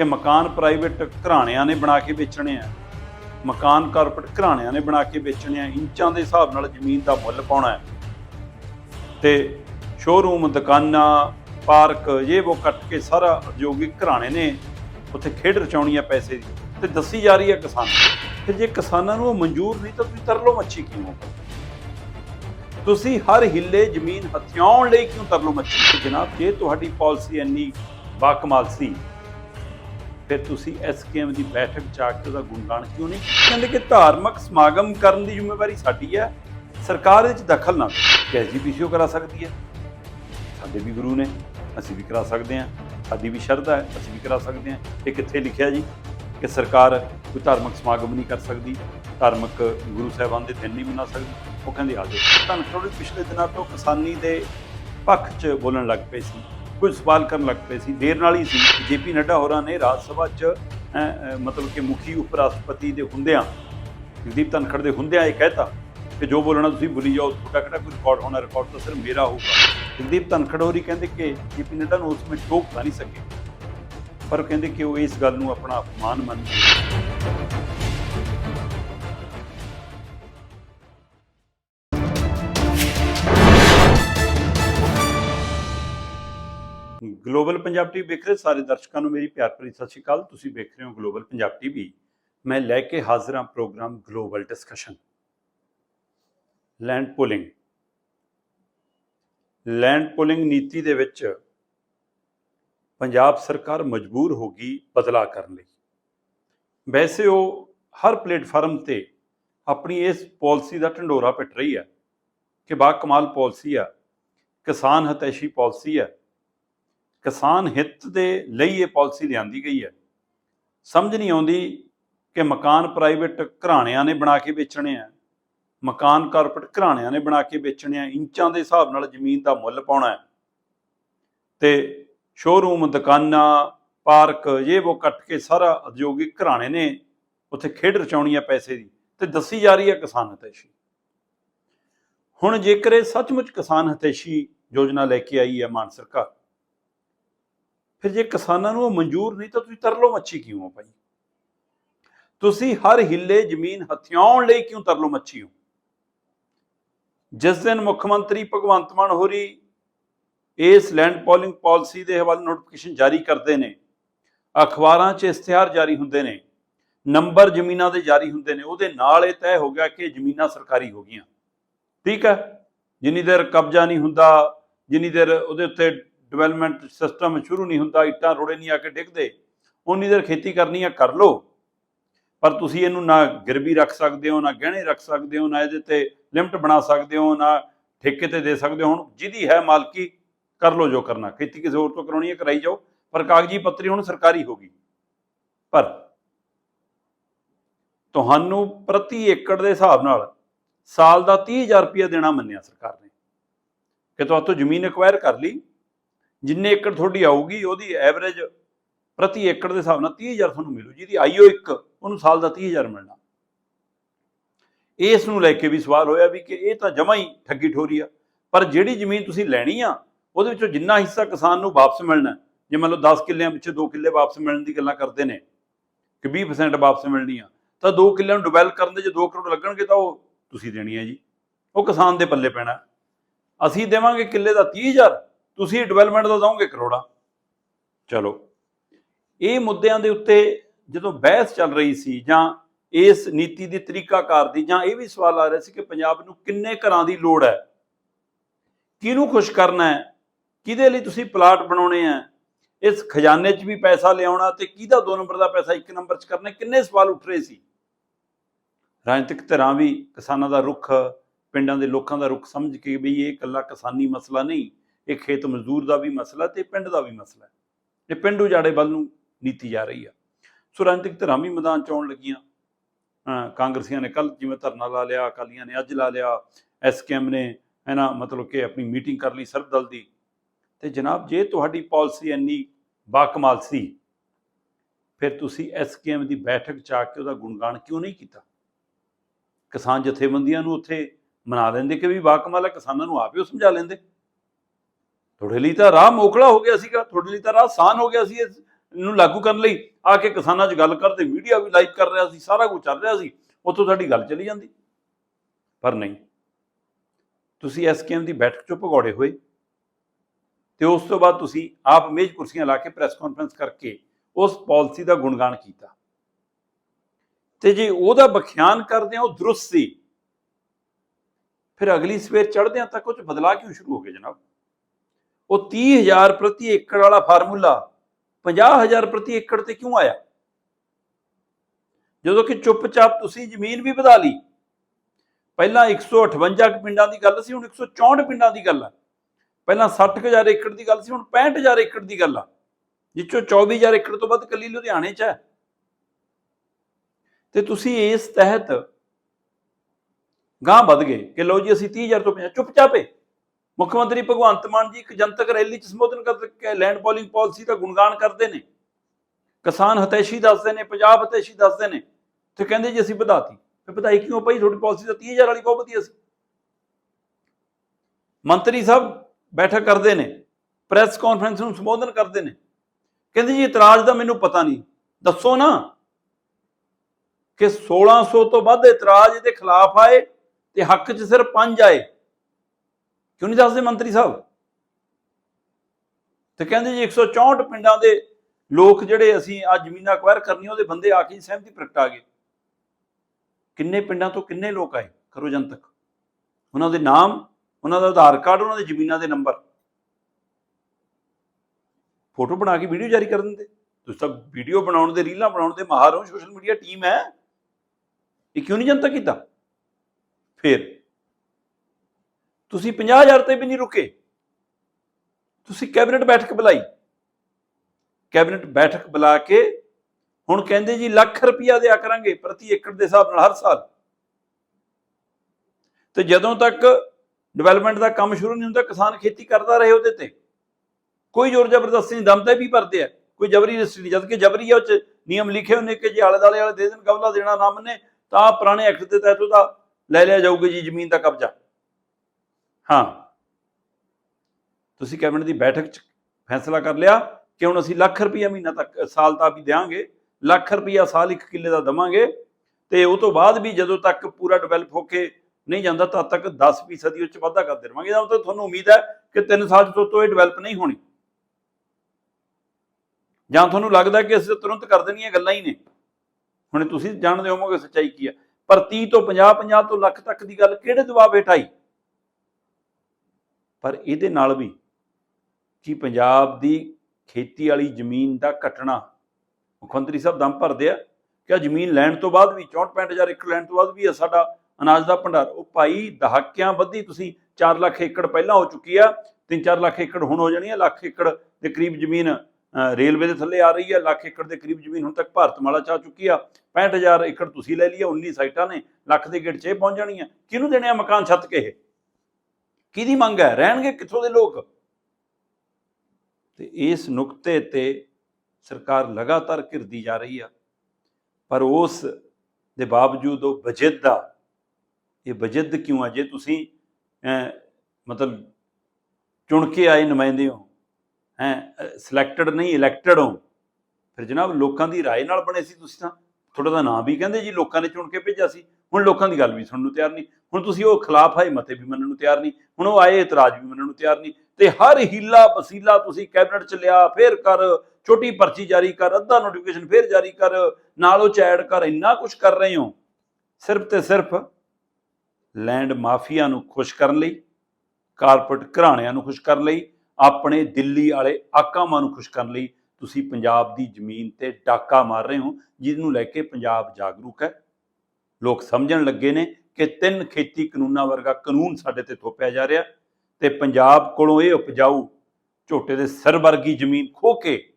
ਕਿ ਮਕਾਨ ਪ੍ਰਾਈਵੇਟ ਘਰਾਣਿਆਂ ਨੇ ਬਣਾ ਕੇ ਵੇਚਣੇ ਆ। ਮਕਾਨ ਕਾਰਪੋਰੇਟ ਘਰਾਣਿਆਂ ਨੇ ਬਣਾ ਕੇ ਵੇਚਣੇ ਆ। ਇੰਚਾਂ ਦੇ ਹਿਸਾਬ ਨਾਲ ਜ਼ਮੀਨ ਦਾ ਮੁੱਲ ਪਾਉਣਾ ਹੈ। ਤੇ ਸ਼ੋਰੂਮ ਦੁਕਾਨਾਂ, ਪਾਰਕ, ਇਹ ਉਹ ਕੱਟ ਕੇ ਸਾਰਾ ਉਦਯੋਗਿਕ ਘਰਾਣੇ ਨੇ ਉੱਥੇ ਖੇਡ ਰਚਾਉਣੀ ਆ ਪੈਸੇ ਦੀ। ਤੇ ਦੱਸੀ ਜਾ ਰਹੀ ਹੈ ਕਿਸਾਨ ਫਿਰ ਜੇ ਕਿਸਾਨਾਂ ਨੂੰ ਉਹ ਮਨਜ਼ੂਰ ਨਹੀਂ ਤਾਂ ਤੁਸੀਂ ਤਰਲੋ ਮੱਛੀ ਕਿਉਂ? ਹੋ ਤੁਸੀਂ ਹਰ ਹਿੱਲੇ ਜ਼ਮੀਨ ਹਥਿਆਉਣ ਲਈ ਕਿਉਂ ਤਰਲੋ ਮੱਛੀ? ਜਨਾਬ, ਜੇ ਤੁਹਾਡੀ ਪਾਲਿਸੀ ਇੰਨੀ ਬਾਕਮਾਲ ਸੀ ਫਿਰ ਤੁਸੀਂ ਐਸਕੇਐਮ ਦੀ ਬੈਠਕ ਚ ਆ ਕੇ ਉਹਦਾ ਗੁਣਗਾਨ ਕਿਉਂ ਨਹੀਂ? ਕਹਿੰਦੇ ਕਿ ਧਾਰਮਿਕ ਸਮਾਗਮ ਕਰਨ ਦੀ ਜ਼ਿੰਮੇਵਾਰੀ ਸਾਡੀ ਹੈ। ਸਰਕਾਰ ਇਹ ਚ ਦਖਲ ਨਾ ਕਰੇ ਐਸਜੀਪੀਸੀਓ ਕਰਾ ਸਕਦੀ ਹੈ। ਸਾਡੇ ਵੀ ਗੁਰੂ ਨੇ, ਅਸੀਂ ਵੀ ਕਰਾ ਸਕਦੇ ਹਾਂ। ਸਾਡੀ ਵੀ ਸ਼ਰਧਾ ਹੈ, ਅਸੀਂ ਵੀ ਕਰਾ ਸਕਦੇ ਹਾਂ। ਇਹ ਕਿੱਥੇ ਲਿਖਿਆ ਜੀ? ਕਿ ਸਰਕਾਰ ਕੋਈ ਧਾਰਮਿਕ ਸਮਾਗਮ ਨਹੀਂ ਕਰ ਸਕਦੀ। ਧਾਰਮਿਕ ਗੁਰੂ ਸਾਹਿਬਾਨ ਦੇ ਦਿਨ ਨਹੀਂ ਮਨਾ ਸਕਦੀ। ਉਹ ਕਹਿੰਦੇ ਆ ਜਾਓ ਤੁਹਾਨੂੰ ਥੋੜੇ ਪਿਛਲੇ ਦਿਨਾਂ ਤੋਂ ਕਿਸਾਨੀ ਦੇ ਪੱਖ 'ਚ ਬੋਲਣ ਲੱਗ ਪਏ ਸੀ। ਕੁਝ ਸਵਾਲ ਕਰਨ ਲੱਗ ਪਏ ਸੀ। ਦੇਰ ਨਾਲ ਹੀ ਸੀ। ਜੇਪੀ ਨੱਡਾ ਹੋਰਾਂ ਨੇ ਰਾਜ ਸਭਾ 'ਚ ਮਤਲਬ ਕਿ ਮੁਖੀ ਉਪ ਰਾਸ਼ਟਰਪਤੀ ਦੇ ਹੁੰਦਿਆਂ, ਜਗਦੀਪ ਧਨਖੜ ਦੇ ਹੁੰਦਿਆਂ ਇਹ ਕਹਿਤਾ ਕਿ ਜੋ ਬੋਲਣਾ ਤੁਸੀਂ ਭੁੱਲੀ ਜਾਓ, ਤੁਹਾਡਾ ਕਿਹੜਾ ਕੋਈ ਰਿਕਾਰਡ ਹੋਣਾ ਰਿਕਾਰਡ ਤਾਂ ਸਿਰਫ ਮੇਰਾ ਹੋਊਗਾ। ਜਗਦੀਪ ਧਨਖੜ ਹੋਰੀ ਕਹਿੰਦੇ ਕਿ ਜੇਪੀ ਨੱਡਾ ਨੂੰ ਉਸ ਵਿੱਚ ਟੋਕ ਤਾਂ ਨਹੀਂ ਸਕੇ। ਪਰ ਉਹ ਕਹਿੰਦੇ ਕਿ ਉਹ ਇਸ ਗੱਲ ਨੂੰ ਆਪਣਾ ਅਪਮਾਨ ਮੰਨਦੇ ਗਲੋਬਲ ਪੰਜਾਬ ਟੀਵੀ ਵੇਖ ਰਹੇ ਸਾਰੇ ਦਰਸ਼ਕਾਂ ਨੂੰ ਮੇਰੀ ਪਿਆਰ ਭਰੀ ਸਤਿ ਸ਼੍ਰੀ ਅਕਾਲ। ਤੁਸੀਂ ਵੇਖ ਰਹੇ ਹੋ ਗਲੋਬਲ ਪੰਜਾਬ ਟੀਵੀ ਮੈਂ ਲੈ ਕੇ ਹਾਜ਼ਰ ਹਾਂ program global discussion. Land pooling. Land pooling ਨੀਤੀ ਦੇ ਵਿੱਚ ਪੰਜਾਬ ਸਰਕਾਰ ਮਜਬੂਰ ਹੋ ਗਈ ਬਦਲਾਅ ਕਰਨ ਲਈ। ਵੈਸੇ ਉਹ ਹਰ ਪਲੇਟਫਾਰਮ ਤੇ ਆਪਣੀ ਇਸ ਪਾਲਿਸੀ ਦਾ ਢੰਡੋਰਾ ਪਿੱਟ ਰਹੀ ਹੈ ਕਿ ਬਾ ਕਮਾਲ ਪਾਲਿਸੀ ਆ, ਕਿਸਾਨ ਹਤੈਸ਼ੀ ਪਾਲਿਸੀ ਆ ਕਿਸਾਨ ਹਿੱਤ ਦੇ ਲਈ ਇਹ ਪਾਲਿਸੀ ਲਿਆਂਦੀ ਗਈ ਹੈ। ਸਮਝ ਨਹੀਂ ਆਉਂਦੀ ਕਿ ਮਕਾਨ ਪ੍ਰਾਈਵੇਟ ਘਰਾਣਿਆਂ ਨੇ ਬਣਾ ਕੇ ਵੇਚਣੇ ਆ, ਮਕਾਨ ਕਾਰਪੋਰੇਟ ਘਰਾਣਿਆਂ ਨੇ ਬਣਾ ਕੇ ਵੇਚਣੇ ਆ, ਇੰਚਾਂ ਦੇ ਹਿਸਾਬ ਨਾਲ ਜ਼ਮੀਨ ਦਾ ਮੁੱਲ ਪਾਉਣਾ ਹੈ। ਤੇ ਸ਼ੋਰੂਮ ਦੁਕਾਨਾਂ, ਪਾਰਕ, ਇਹ ਉਹ ਕੱਟ ਕੇ ਸਾਰਾ ਉਦਯੋਗਿਕ ਘਰਾਣੇ ਨੇ ਉੱਥੇ ਖੇਡ ਰਚਾਉਣੀ ਆ ਪੈਸੇ ਦੀ, ਤੇ ਦੱਸੀ ਜਾ ਰਹੀ ਹੈ ਕਿਸਾਨ ਹਤੈਸ਼ੀ। ਹੁਣ ਜੇਕਰ ਇਹ ਸੱਚਮੁੱਚ ਕਿਸਾਨ ਹਤੈਸ਼ੀ ਯੋਜਨਾ ਲੈ ਕੇ ਆਈ ਹੈ ਮਾਨ ਸਰਕਾਰ ਫਿਰ ਜੇ ਕਿਸਾਨਾਂ ਨੂੰ ਉਹ ਮਨਜ਼ੂਰ ਨਹੀਂ ਤਾਂ ਤੁਸੀਂ ਤਰਲੋ ਮੱਛੀ ਕਿਉਂ ਹੋ ਭਾਈ? ਤੁਸੀਂ ਹਰ ਹਿੱਲੇ ਜ਼ਮੀਨ ਹਥਿਆਉਣ ਲਈ ਕਿਉਂ ਤਰਲੋ ਮੱਛੀ ਹੋ ਜਿਸ ਦਿਨ ਮੁੱਖ ਮੰਤਰੀ ਭਗਵੰਤ ਮਾਨ ਹੋਰੀ ਇਸ ਲੈਂਡ ਪੋਲਿੰਗ ਪਾਲਿਸੀ ਦੇ ਹਵਾਲੇ ਨੋਟੀਫਿਕੇਸ਼ਨ ਜਾਰੀ ਕਰਦੇ ਨੇ, ਅਖਬਾਰਾਂ 'ਚ ਇਸ਼ਤਿਹਾਰ ਜਾਰੀ ਹੁੰਦੇ ਨੇ, ਨੰਬਰ ਜ਼ਮੀਨਾਂ ਦੇ ਜਾਰੀ ਹੁੰਦੇ ਨੇ, ਉਹਦੇ ਨਾਲ ਇਹ ਤੈਅ ਹੋ ਗਿਆ ਕਿ ਜ਼ਮੀਨਾਂ ਸਰਕਾਰੀ ਹੋ ਗਈਆਂ। ਠੀਕ ਹੈ? ਜਿੰਨੀ ਦੇਰ ਕਬਜ਼ਾ ਨਹੀਂ ਹੁੰਦਾ, ਜਿੰਨੀ ਦੇਰ ਉਹਦੇ ਉੱਤੇ ਡਿਵੈਲਪਮੈਂਟ ਸਿਸਟਮ ਸ਼ੁਰੂ ਨਹੀਂ ਹੁੰਦਾ, ਇੱਟਾਂ ਰੋੜੇ ਨਹੀਂ ਆ ਕੇ ਡਿੱਗਦੇ ਉਨੀ ਦੇਰ ਖੇਤੀ ਕਰਨੀ ਆ, ਕਰ ਲਓ। ਪਰ ਤੁਸੀਂ ਇਹਨੂੰ ਨਾ ਗਿਰਵੀ ਰੱਖ ਸਕਦੇ ਹੋ, ਨਾ ਗਹਿਣੇ ਰੱਖ ਸਕਦੇ ਹੋ, ਨਾ ਇਹਦੇ ਤੇ ਲਿਮਟ ਬਣਾ ਸਕਦੇ ਹੋ, ਨਾ ਠੇਕੇ ਤੇ ਦੇ ਸਕਦੇ ਹੋ, ਹੁਣ ਜਿਹਦੀ ਹੈ ਮਾਲਕੀ, ਕਰ ਲਓ ਜੋ ਕਰਨਾ। ਖੇਤੀ ਕਿਸੇ ਹੋਰ ਤੋਂ ਕਰਾਉਣੀ ਹੈ, ਕਰਾਈ ਜਾਓ। ਪਰ ਕਾਗਜ਼ੀ ਪੱਤਰੀ ਹੁਣ ਸਰਕਾਰੀ ਹੋ ਗਈ। ਪਰ ਤੁਹਾਨੂੰ ਪ੍ਰਤੀ ਏਕੜ ਦੇ ਹਿਸਾਬ ਨਾਲ ਸਾਲ ਦਾ 30000 ਰੁਪਏ ਦੇਣਾ ਮੰਨਿਆ ਸਰਕਾਰ ਨੇ। ਕਿ ਤੁਹਾਤੋਂ ਜ਼ਮੀਨ ਐਕਵਾਇਰ ਕਰ ਲਈ ਜਿੰਨੇ ਏਕੜ ਤੁਹਾਡੀ ਆਊਗੀ, ਉਹਦੀ ਐਵਰੇਜ ਪ੍ਰਤੀ ਏਕੜ ਦੇ ਹਿਸਾਬ ਨਾਲ 30000 ਤੁਹਾਨੂੰ ਮਿਲੂ, ਜਿਹਦੀ ਆਈਓ ਇੱਕ, ਉਹਨੂੰ ਸਾਲ ਦਾ 30000 ਮਿਲਣਾ। ਇਸ ਨੂੰ ਲੈ ਕੇ ਵੀ ਸਵਾਲ ਹੋਇਆ ਵੀ ਕਿ ਇਹ ਤਾਂ ਜਮਾ ਹੀ ਠੱਗੀ ਠੋਰੀ ਆ, ਪਰ ਜਿਹੜੀ ਜ਼ਮੀਨ ਤੁਸੀਂ ਲੈਣੀ ਆ, ਉਹਦੇ ਵਿੱਚੋਂ ਜਿੰਨਾ ਹਿੱਸਾ ਕਿਸਾਨ ਨੂੰ ਵਾਪਸ ਮਿਲਣਾ, ਜੇ ਮੰਨ ਲਓ 10 ਕਿੱਲਿਆਂ ਵਿੱਚ 2 ਕਿੱਲੇ ਵਾਪਸ ਮਿਲਣ ਦੀ ਗੱਲਾਂ ਕਰਦੇ ਨੇ, ਕਿ 20% ਵਾਪਸ ਮਿਲਣੀ ਆ, ਤਾਂ 2 ਕਿੱਲਿਆਂ ਨੂੰ ਡਿਵੈਲਪ ਕਰਨ ਦੇ ਜੇ 2 ਕਰੋੜ ਲੱਗਣਗੇ ਤਾਂ ਉਹ ਤੁਸੀਂ ਦੇਣੀ ਹੈ ਜੀ। ਉਹ ਕਿਸਾਨ ਦੇ ਪੱਲੇ ਪੈਣਾ। ਅਸੀਂ ਦੇਵਾਂਗੇ ਕਿੱਲੇ ਦਾ 30000 ਤੁਸੀਂ ਡਿਵੈਲਪਮੈਂਟ ਦਾ ਦੋਗੇ ਕਰੋੜਾ। ਚਲੋ। ਇਹ ਮੁੱਦਿਆਂ ਦੇ ਉੱਤੇ ਜਦੋਂ ਬਹਿਸ ਚੱਲ ਰਹੀ ਸੀ ਜਾਂ ਇਸ ਨੀਤੀ ਦੀ ਤਰੀਕਾਕਾਰ ਦੀ ਜਾਂ ਇਹ ਵੀ ਸਵਾਲ ਆ ਰਿਹਾ ਸੀ ਕਿ ਪੰਜਾਬ ਨੂੰ ਕਿੰਨੇ ਘਰਾਂ ਦੀ ਲੋੜ ਹੈ? ਕਿਹਨੂੰ ਖੁਸ਼ ਕਰਨਾ ਹੈ? ਕਿਹਦੇ ਲਈ ਤੁਸੀਂ ਪਲਾਟ ਬਣਾਉਣੇ ਆ ਇਸ ਖਜ਼ਾਨੇ 'ਚ ਵੀ ਪੈਸਾ ਲਿਆਉਣਾ ਤੇ ਕਿਹਦਾ ਦੋ ਨੰਬਰ ਦਾ ਪੈਸਾ ਇੱਕ ਨੰਬਰ 'ਚ ਕਰਨਾ, ਕਿੰਨੇ ਸਵਾਲ ਉੱਠ ਰਹੇ ਸੀ? ਰਾਜਨੀਤਿਕ ਧਿਰਾਂ ਵੀ ਕਿਸਾਨਾਂ ਦਾ ਰੁੱਖ, ਪਿੰਡਾਂ ਦੇ ਲੋਕਾਂ ਦਾ ਰੁੱਖ ਸਮਝ ਕੇ ਵੀ ਇਹ ਇਕੱਲਾ ਕਿਸਾਨੀ ਮਸਲਾ ਨਹੀਂ। ਇਹ ਖੇਤ ਮਜ਼ਦੂਰ ਦਾ ਵੀ ਮਸਲਾ ਤੇ ਪਿੰਡ ਦਾ ਵੀ ਮਸਲਾ ਹੈ। ਇਹ ਪਿੰਡ ਉਜਾੜੇ ਵੱਲ ਨੂੰ ਨੀਤੀ ਜਾ ਰਹੀ ਆ। ਸੋ ਰਾਜਨੀਤਿਕ ਧਿਰਾਂ ਵੀ ਮੈਦਾਨ 'ਚ ਆਉਣ ਲੱਗੀਆਂ। ਕਾਂਗਰਸੀਆਂ ਨੇ ਕੱਲ ਜਿਵੇਂ ਧਰਨਾ ਲਾ ਲਿਆ, ਅਕਾਲੀਆਂ ਨੇ ਅੱਜ ਲਾ ਲਿਆ ਐਸਕੇਐਮ ਨੇ ਹੈ ਨਾ ਮਤਲਬ ਕਿ ਆਪਣੀ ਮੀਟਿੰਗ ਕਰ ਲਈ ਸਰਬ ਦਲ ਦੀ। ਤੇ ਜਨਾਬ, ਜੇ ਤੁਹਾਡੀ ਪਾਲਿਸੀ ਇੰਨੀ ਬਾਕਮਾਲ ਸੀ, ਫਿਰ ਤੁਸੀਂ ਐਸਕੇਐਮ ਦੀ ਬੈਠਕ 'ਚ ਆ ਕੇ ਉਹਦਾ ਗੁਣਗਾਨ ਕਿਉਂ ਨਹੀਂ ਕੀਤਾ? ਕਿਸਾਨ ਜਥੇਬੰਦੀਆਂ ਨੂੰ ਉੱਥੇ ਮਨਾ ਲੈਂਦੇ ਕਿ ਵੀ ਬਾਕਮਾਲ ਹੈ, ਕਿਸਾਨਾਂ ਨੂੰ ਆਪੇ ਉਹ ਸਮਝਾ ਲੈਂਦੇ। ਤੁਹਾਡੇ ਲਈ ਤਾਂ ਰਾਹ ਮੋਕਲਾ ਹੋ ਗਿਆ ਸੀਗਾ, ਤੁਹਾਡੇ ਲਈ ਤਾਂ ਰਾਹ ਆਸਾਨ ਹੋ ਗਿਆ ਸੀ ਇਸ ਨੂੰ ਲਾਗੂ ਕਰਨ ਲਈ। ਆ ਕੇ ਕਿਸਾਨਾਂ 'ਚ ਗੱਲ ਕਰਦੇ, ਮੀਡੀਆ ਵੀ ਲਾਈਵ ਕਰ ਰਿਹਾ ਸੀ, ਸਾਰਾ ਕੁਝ ਚੱਲ ਰਿਹਾ ਸੀ, ਉੱਥੋਂ ਸਾਡੀ ਗੱਲ ਚਲੀ ਜਾਂਦੀ। ਪਰ ਨਹੀਂ। ਤੁਸੀਂ ਐਸਕੇਐਮ ਦੀ ਬੈਠਕ 'ਚੋਂ ਭਗੌੜੇ ਹੋਏ। ਤੇ ਉਸ ਤੋਂ ਬਾਅਦ ਤੁਸੀਂ ਆਪ ਮੇਜ਼ ਕੁਰਸੀਆਂ ਲਾ ਕੇ ਪ੍ਰੈਸ ਕਾਨਫਰੰਸ ਕਰਕੇ ਉਸ ਪਾਲਿਸੀ ਦਾ ਗੁਣਗਾਨ ਕੀਤਾ। ਤੇ ਜੇ ਉਹਦਾ ਬਖਿਆਨ ਕਰਦੇ ਆ ਉਹ ਦਰੁਸਤ ਸੀ। ਫਿਰ ਅਗਲੀ ਸਵੇਰ ਚੜ੍ਹਦਿਆਂ ਤੱਕ ਉਹ ਚ ਬਦਲਾਅ ਕਿਉਂ ਸ਼ੁਰੂ ਹੋ ਗਿਆ ਜਨਾਬ? ਉਹ 30000 ਪ੍ਰਤੀ ਏਕੜ ਵਾਲਾ ਫਾਰਮੂਲਾ 50000 ਪ੍ਰਤੀ ਏਕੜ ਤੇ ਕਿਉਂ ਆਇਆ? ਜਦੋਂ ਕਿ ਚੁੱਪਚਾਪ ਤੁਸੀਂ ਜ਼ਮੀਨ ਵੀ ਵਧਾ ਲਈ। ਪਹਿਲਾਂ 158 ਕੁ ਪਿੰਡਾਂ ਦੀ ਗੱਲ ਸੀ, ਹੁਣ 164 ਪਿੰਡਾਂ ਦੀ ਗੱਲ ਆ। ਪਹਿਲਾਂ 60000 ਏਕੜ ਦੀ ਗੱਲ ਸੀ, ਹੁਣ 65000 ਏਕੜ ਦੀ ਗੱਲ ਆ। ਜਿੱਚੋਂ 24000 ਏਕੜ ਤੋਂ ਵੱਧ ਕੱਲੀ ਲੁਧਿਆਣੇ 'ਚ ਹੈ ਤੇ ਤੁਸੀਂ ਇਸ ਤਹਿਤ ਗਾਂ ਵੱਧ ਗਏ ਕਿ ਲਓ ਜੀ ਅਸੀਂ 30000 ਤੋਂ 50 ਚੁੱਪਚਾਪੇ ਮੁੱਖ ਮੰਤਰੀ ਭਗਵੰਤ ਮਾਨ ਜੀ ਇੱਕ ਜਨਤਕ ਰੈਲੀ 'ਚ ਸੰਬੋਧਨ ਕਰਕੇ ਲੈਂਡ ਪੋਲਿੰਗ ਪਾਲਿਸੀ ਦਾ ਗੁਣਗਾਨ ਕਰਦੇ ਨੇ। ਕਿਸਾਨ ਹਤੈਸ਼ੀ ਦੱਸਦੇ ਨੇ, ਪੰਜਾਬ ਹਤੈਸ਼ੀ ਦੱਸਦੇ ਨੇ। ਤੇ ਕਹਿੰਦੇ ਜੀ ਅਸੀਂ ਵਧਾਤੀ। ਤੇ ਵਧਾਈ ਕਿਉਂ ਪਈ? ਤੁਹਾਡੀ ਪਾਲਿਸੀ ਤਾਂ 30000 ਵਾਲੀ ਬਹੁਤ ਵਧੀਆ ਸੀ। ਮੰਤਰੀ ਸਾਹਿਬ ਬੈਠਕ ਕਰਦੇ ਨੇ, ਪ੍ਰੈਸ ਕਾਨਫਰੰਸ ਨੂੰ ਸੰਬੋਧਨ ਕਰਦੇ ਨੇ। ਕਹਿੰਦੇ ਜੀ ਇਤਰਾਜ਼ ਦਾ ਮੈਨੂੰ ਪਤਾ ਨਹੀਂ। ਦੱਸੋ ਨਾ ਕਿ 1600 ਤੋਂ ਵੱਧ ਇਤਰਾਜ਼ ਇਹਦੇ ਖਿਲਾਫ ਆਏ ਤੇ ਹੱਕ 'ਚ ਸਿਰਫ 5 ਆਏ। ਕਿਉਂ ਨਹੀਂ ਦੱਸਦੇ ਮੰਤਰੀ ਸਾਹਿਬ? ਤੇ ਕਹਿੰਦੇ ਜੀ 164 ਪਿੰਡਾਂ ਦੇ ਲੋਕ ਜਿਹੜੇ ਅਸੀਂ ਅੱਜ ਜ਼ਮੀਨਾਂ ਅਕਵਾਇਰ ਕਰਨੀਆਂ ਉਹਦੇ ਬੰਦੇ ਆ ਕੇ ਸਹਿਮਤੀ ਪ੍ਰਗਟਾ ਗਏ। ਕਿੰਨੇ ਪਿੰਡਾਂ ਤੋਂ ਕਿੰਨੇ ਲੋਕ ਆਏ ਕਰੋ ਜਨਤਕ? ਉਹਨਾਂ ਦੇ ਨਾਮ, ਉਹਨਾਂ ਦਾ ਆਧਾਰ ਕਾਰਡ, ਉਹਨਾਂ ਦੇ ਜ਼ਮੀਨਾਂ ਦੇ ਨੰਬਰ। ਫੋਟੋ ਬਣਾ ਕੇ ਵੀਡੀਓ ਜਾਰੀ ਕਰ ਦਿੰਦੇ। ਤੁਸੀਂ ਤਾਂ ਵੀਡੀਓ ਬਣਾਉਣ ਦੇ, ਰੀਲਾਂ ਬਣਾਉਣ ਦੇ ਮਾਹਰ ਹੋ, ਸੋਸ਼ਲ ਮੀਡੀਆ ਟੀਮ ਹੈ। ਇਹ ਕਿਉਂ ਨਹੀਂ ਜਨਤਾ ਕੀਤਾ? ਫਿਰ ਤੁਸੀਂ 50000 ਤੇ ਵੀ ਨਹੀਂ ਰੁਕੇ। ਤੁਸੀਂ ਕੈਬਨਿਟ ਬੈਠਕ ਬੁਲਾਈ। ਕੈਬਨਿਟ ਬੈਠਕ ਬੁਲਾ ਕੇ ਹੁਣ ਕਹਿੰਦੇ ਜੀ ਲੱਖ ਰੁਪਇਆ ਦਿਆ ਕਰਾਂਗੇ ਪ੍ਰਤੀ ਏਕੜ ਦੇ ਹਿਸਾਬ ਨਾਲ ਹਰ ਸਾਲ। ਤੇ ਜਦੋਂ ਤੱਕ ਡਿਵੈਲਪਮੈਂਟ ਦਾ ਕੰਮ ਸ਼ੁਰੂ ਨਹੀਂ ਹੁੰਦਾ, ਕਿਸਾਨ ਖੇਤੀ ਕਰਦਾ ਰਹੇ ਉਹਦੇ ਤੇ। ਕੋਈ ਜ਼ੋਰ ਜ਼ਬਰਦਸਤੀ ਨਹੀਂ, ਦਮ ਤੇ ਵੀ ਭਰਦੇ ਆ। ਕੋਈ ਜਬਰੀ ਰਜਿਸਟਰੀ ਨਹੀਂ ਜਦ ਕਿ ਜਬਰੀ ਆ, ਉਹ ਚ ਨਿਯਮ ਲਿਖੇ ਹੁੰਦੇ ਕਿ ਜੇ ਆਲੇ ਦਾਲੇ ਵਾਲੇ ਦੇ ਦੇਣ ਕਬਲਾ ਦੇਣਾ ਨਾ ਮੰਨੇ ਤਾਂ ਪੁਰਾਣੇ ਐਕਟ ਦੇ ਤਹਿਤ ਉਹਦਾ ਲੈ ਲਿਆ ਜਾਊਗਾ ਜੀ, ਜ਼ਮੀਨ ਦਾ ਕਬਜ਼ਾ। ਹਾਂ। ਤੁਸੀਂ ਕੈਬਨਿਟ ਦੀ ਬੈਠਕ 'ਚ ਫੈਸਲਾ ਕਰ ਲਿਆ ਕਿ ਹੁਣ ਅਸੀਂ ਲੱਖ ਰੁਪਈਆ ਮਹੀਨਾ ਤੱਕ, ਸਾਲ ਤਾਂ ਵੀ ਦੇਵਾਂਗੇ ਲੱਖ ਰੁਪਈਆ ਸਾਲ ਇੱਕ ਕਿੱਲੇ ਦਾ ਦਵਾਂਗੇ ਤੇ ਉਹ ਤੋਂ ਬਾਅਦ ਵੀ ਜਦੋਂ ਤੱਕ ਪੂਰਾ ਡਿਵੈਲਪ ਹੋ ਕੇ ਨਹੀਂ ਜਾਂਦਾ ਤਦ ਤੱਕ 10% ਦੀ ਉੱਚ ਵਾਧਾ ਕਰ ਦੇਵਾਂਗੇ। ਇਹਦਾ ਮਤਲਬ ਤੁਹਾਨੂੰ ਉਮੀਦ ਹੈ ਕਿ 3 ਸਾਲ ਤੋਂ ਤੋਂ ਇਹ ਡਿਵੈਲਪ ਨਹੀਂ ਹੋਣੀ। ਜਾਂ ਤੁਹਾਨੂੰ ਲੱਗਦਾ ਕਿ ਅਸੀਂ ਤੁਰੰਤ ਕਰ ਦੇਣੀਆਂ ਗੱਲਾਂ ਹੀ ਨੇ। ਹੁਣ ਤੁਸੀਂ ਜਾਣਦੇ ਹੋਵੋਗੇ ਸੱਚਾਈ ਕੀ ਹੈ ਪਰ 30 ਤੋਂ 50 50 ਤੋਂ ਲੱਖ ਤੱਕ ਦੀ ਗੱਲ ਕਿਹੜੇ ਦਬਾਅ ਹੇਠ ਆਈ? ਪਰ ਇਹਦੇ ਨਾਲ ਵੀ ਕੀ ਪੰਜਾਬ ਦੀ ਖੇਤੀ ਵਾਲੀ ਜ਼ਮੀਨ ਦਾ ਘਟਣਾ ਮੁੱਖ ਮੰਤਰੀ ਸਾਹਿਬ ਦਮ ਭਰਦੇ ਆ ਕਿ ਜ਼ਮੀਨ ਲੈਣ ਤੋਂ ਬਾਅਦ ਵੀ 64 65000 ਏਕੜ ਲੈਣ ਤੋਂ ਬਾਅਦ ਵੀ ਇਹ ਸਾਡਾ ਅਨਾਜ ਦਾ ਭੰਡਾਰ, ਉਹ ਭਾਈ ਦਹਾਕਿਆਂ ਬੱਧੀ ਤੁਸੀਂ 4 ਲੱਖ ਏਕੜ ਪਹਿਲਾਂ ਹੋ ਚੁੱਕੀ ਆ 3-4 ਲੱਖ ਏਕੜ ਹੁਣ ਹੋ ਜਾਣੀ ਆ, ਲੱਖ ਏਕੜ ਦੇ ਕਰੀਬ ਜ਼ਮੀਨ ਰੇਲਵੇ ਦੇ ਥੱਲੇ ਆ ਰਹੀ ਹੈ ਲੱਖ ਏਕੜ ਦੇ ਕਰੀਬ ਜ਼ਮੀਨ ਹੁਣ ਤੱਕ ਭਾਰਤਮਾਲਾ ਚ ਆ ਚੁੱਕੀ ਆ 65000 ਏਕੜ ਤੁਸੀਂ ਲੈ ਲਿਆ 19 ਸਾਈਟਾਂ ਨੇ, ਲੱਖ ਦੇ ਗੇੜ 'ਚ ਇਹ ਪਹੁੰਚ ਜਾਣੀਆਂ ਕਿਹਨੂੰ ਦੇਣੇ ਆ ਮਕਾਨ ਛੱਤ ਕੇ ਇਹ? ਕਿਹਦੀ ਮੰਗ ਹੈ ਰਹਿਣਗੇ ਕਿੱਥੋਂ ਦੇ ਲੋਕ ਤੇ ਇਸ ਨੁਕਤੇ ਤੇ ਸਰਕਾਰ ਲਗਾਤਾਰ ਘਿਰਦੀ ਜਾ ਰਹੀ ਆ ਪਰ ਉਸ ਦੇ ਬਾਵਜੂਦ ਉਹ ਬਜਿੱਦ ਦਾ ਇਹ ਬਜਿੱਦ ਕਿਉਂ ਆ ਜੇ ਤੁਸੀਂ ਅਹ, ਮਤਲਬ ਚੁਣ ਕੇ ਆਏ ਨੁਮਾਇੰਦੇ ਹੋ ਹੈ ਸਿਲੈਕਟਡ ਨਹੀਂ ਇਲੈਕਟਡ ਹੋ ਫਿਰ ਜਨਾਬ ਲੋਕਾਂ ਦੀ رائے ਨਾਲ ਬਣੇ ਸੀ ਤੁਸੀਂ ਤਾਂ ਤੁਹਾਡਾ ਦਾ ਨਾਮ ਵੀ ਕਹਿੰਦੇ ਜੀ ਲੋਕਾਂ ਨੇ ਚੁਣ ਕੇ ਭੇਜਿਆ ਸੀ ਹੁਣ ਲੋਕਾਂ ਦੀ ਗੱਲ ਵੀ ਸੁਣਨ ਨੂੰ ਤਿਆਰ ਨਹੀਂ। ਹੁਣ ਤੁਸੀਂ ਉਹ ਖਿਲਾਫ ਆਏ, ਮਤੇ ਵੀ ਮੰਨਣ ਨੂੰ ਤਿਆਰ ਨਹੀਂ। ਹੁਣ ਉਹ ਆਏ, ਇਤਰਾਜ਼ ਵੀ ਮੰਨਣ ਨੂੰ ਤਿਆਰ ਨਹੀਂ। ਤੇ ਹਰ ਹੀਲਾ ਵਸੀਲਾ ਤੁਸੀਂ ਕੈਬਨਿਟ ਚ ਲਿਆ, ਫੇਰ ਕਰ, ਛੋਟੀ ਪਰਚੀ ਜਾਰੀ ਕਰ, ਅੱਧਾ ਨੋਟੀਫਿਕੇਸ਼ਨ ਫੇਰ ਜਾਰੀ ਕਰ, ਨਾਲ ਉਹ ਚੈਡ ਕਰ, ਇੰਨਾ ਕੁਝ ਕਰ ਰਹੇ ਹੋ। ਸਿਰਫ ਤੇ ਸਿਰਫ ਲੈਂਡ ਮਾਫੀਆ ਨੂੰ ਖੁਸ਼ ਕਰਨ ਲਈ, ਕਾਰਪੋਰੇਟ ਘਰਾਣਿਆਂ ਨੂੰ ਖੁਸ਼ ਕਰਨ ਲਈ, ਆਪਣੇ ਦਿੱਲੀ ਵਾਲੇ ਆਕਾਮਾਂ ਨੂੰ ਖੁਸ਼ ਕਰਨ ਲਈ ਤੁਸੀਂ ਪੰਜਾਬ ਦੀ ਜ਼ਮੀਨ ਤੇ ਡਾਕਾ ਮਾਰ ਰਹੇ ਹੋ, ਜਿਹਨੂੰ ਲੈ ਕੇ ਪੰਜਾਬ ਜਾਗਰੂਕ ਹੈ। ਲੋਕ ਸਮਝਣ ਲੱਗੇ ਨੇ ਕਿ ਤਿੰਨ ਖੇਤੀ ਕਾਨੂੰਨਾਂ ਵਰਗਾ ਕਾਨੂੰਨ ਸਾਡੇ ਤੇ ਥੋਪਿਆ ਜਾ ਰਿਹਾ ਤੇ ਪੰਜਾਬ ਕੋਲੋਂ ਇਹ ਉਪਜਾਊ ਝੋਟੇ ਦੇ ਸਿਰ ਵਰਗੀ ਜ਼ਮੀਨ ਖੋ ਕੇ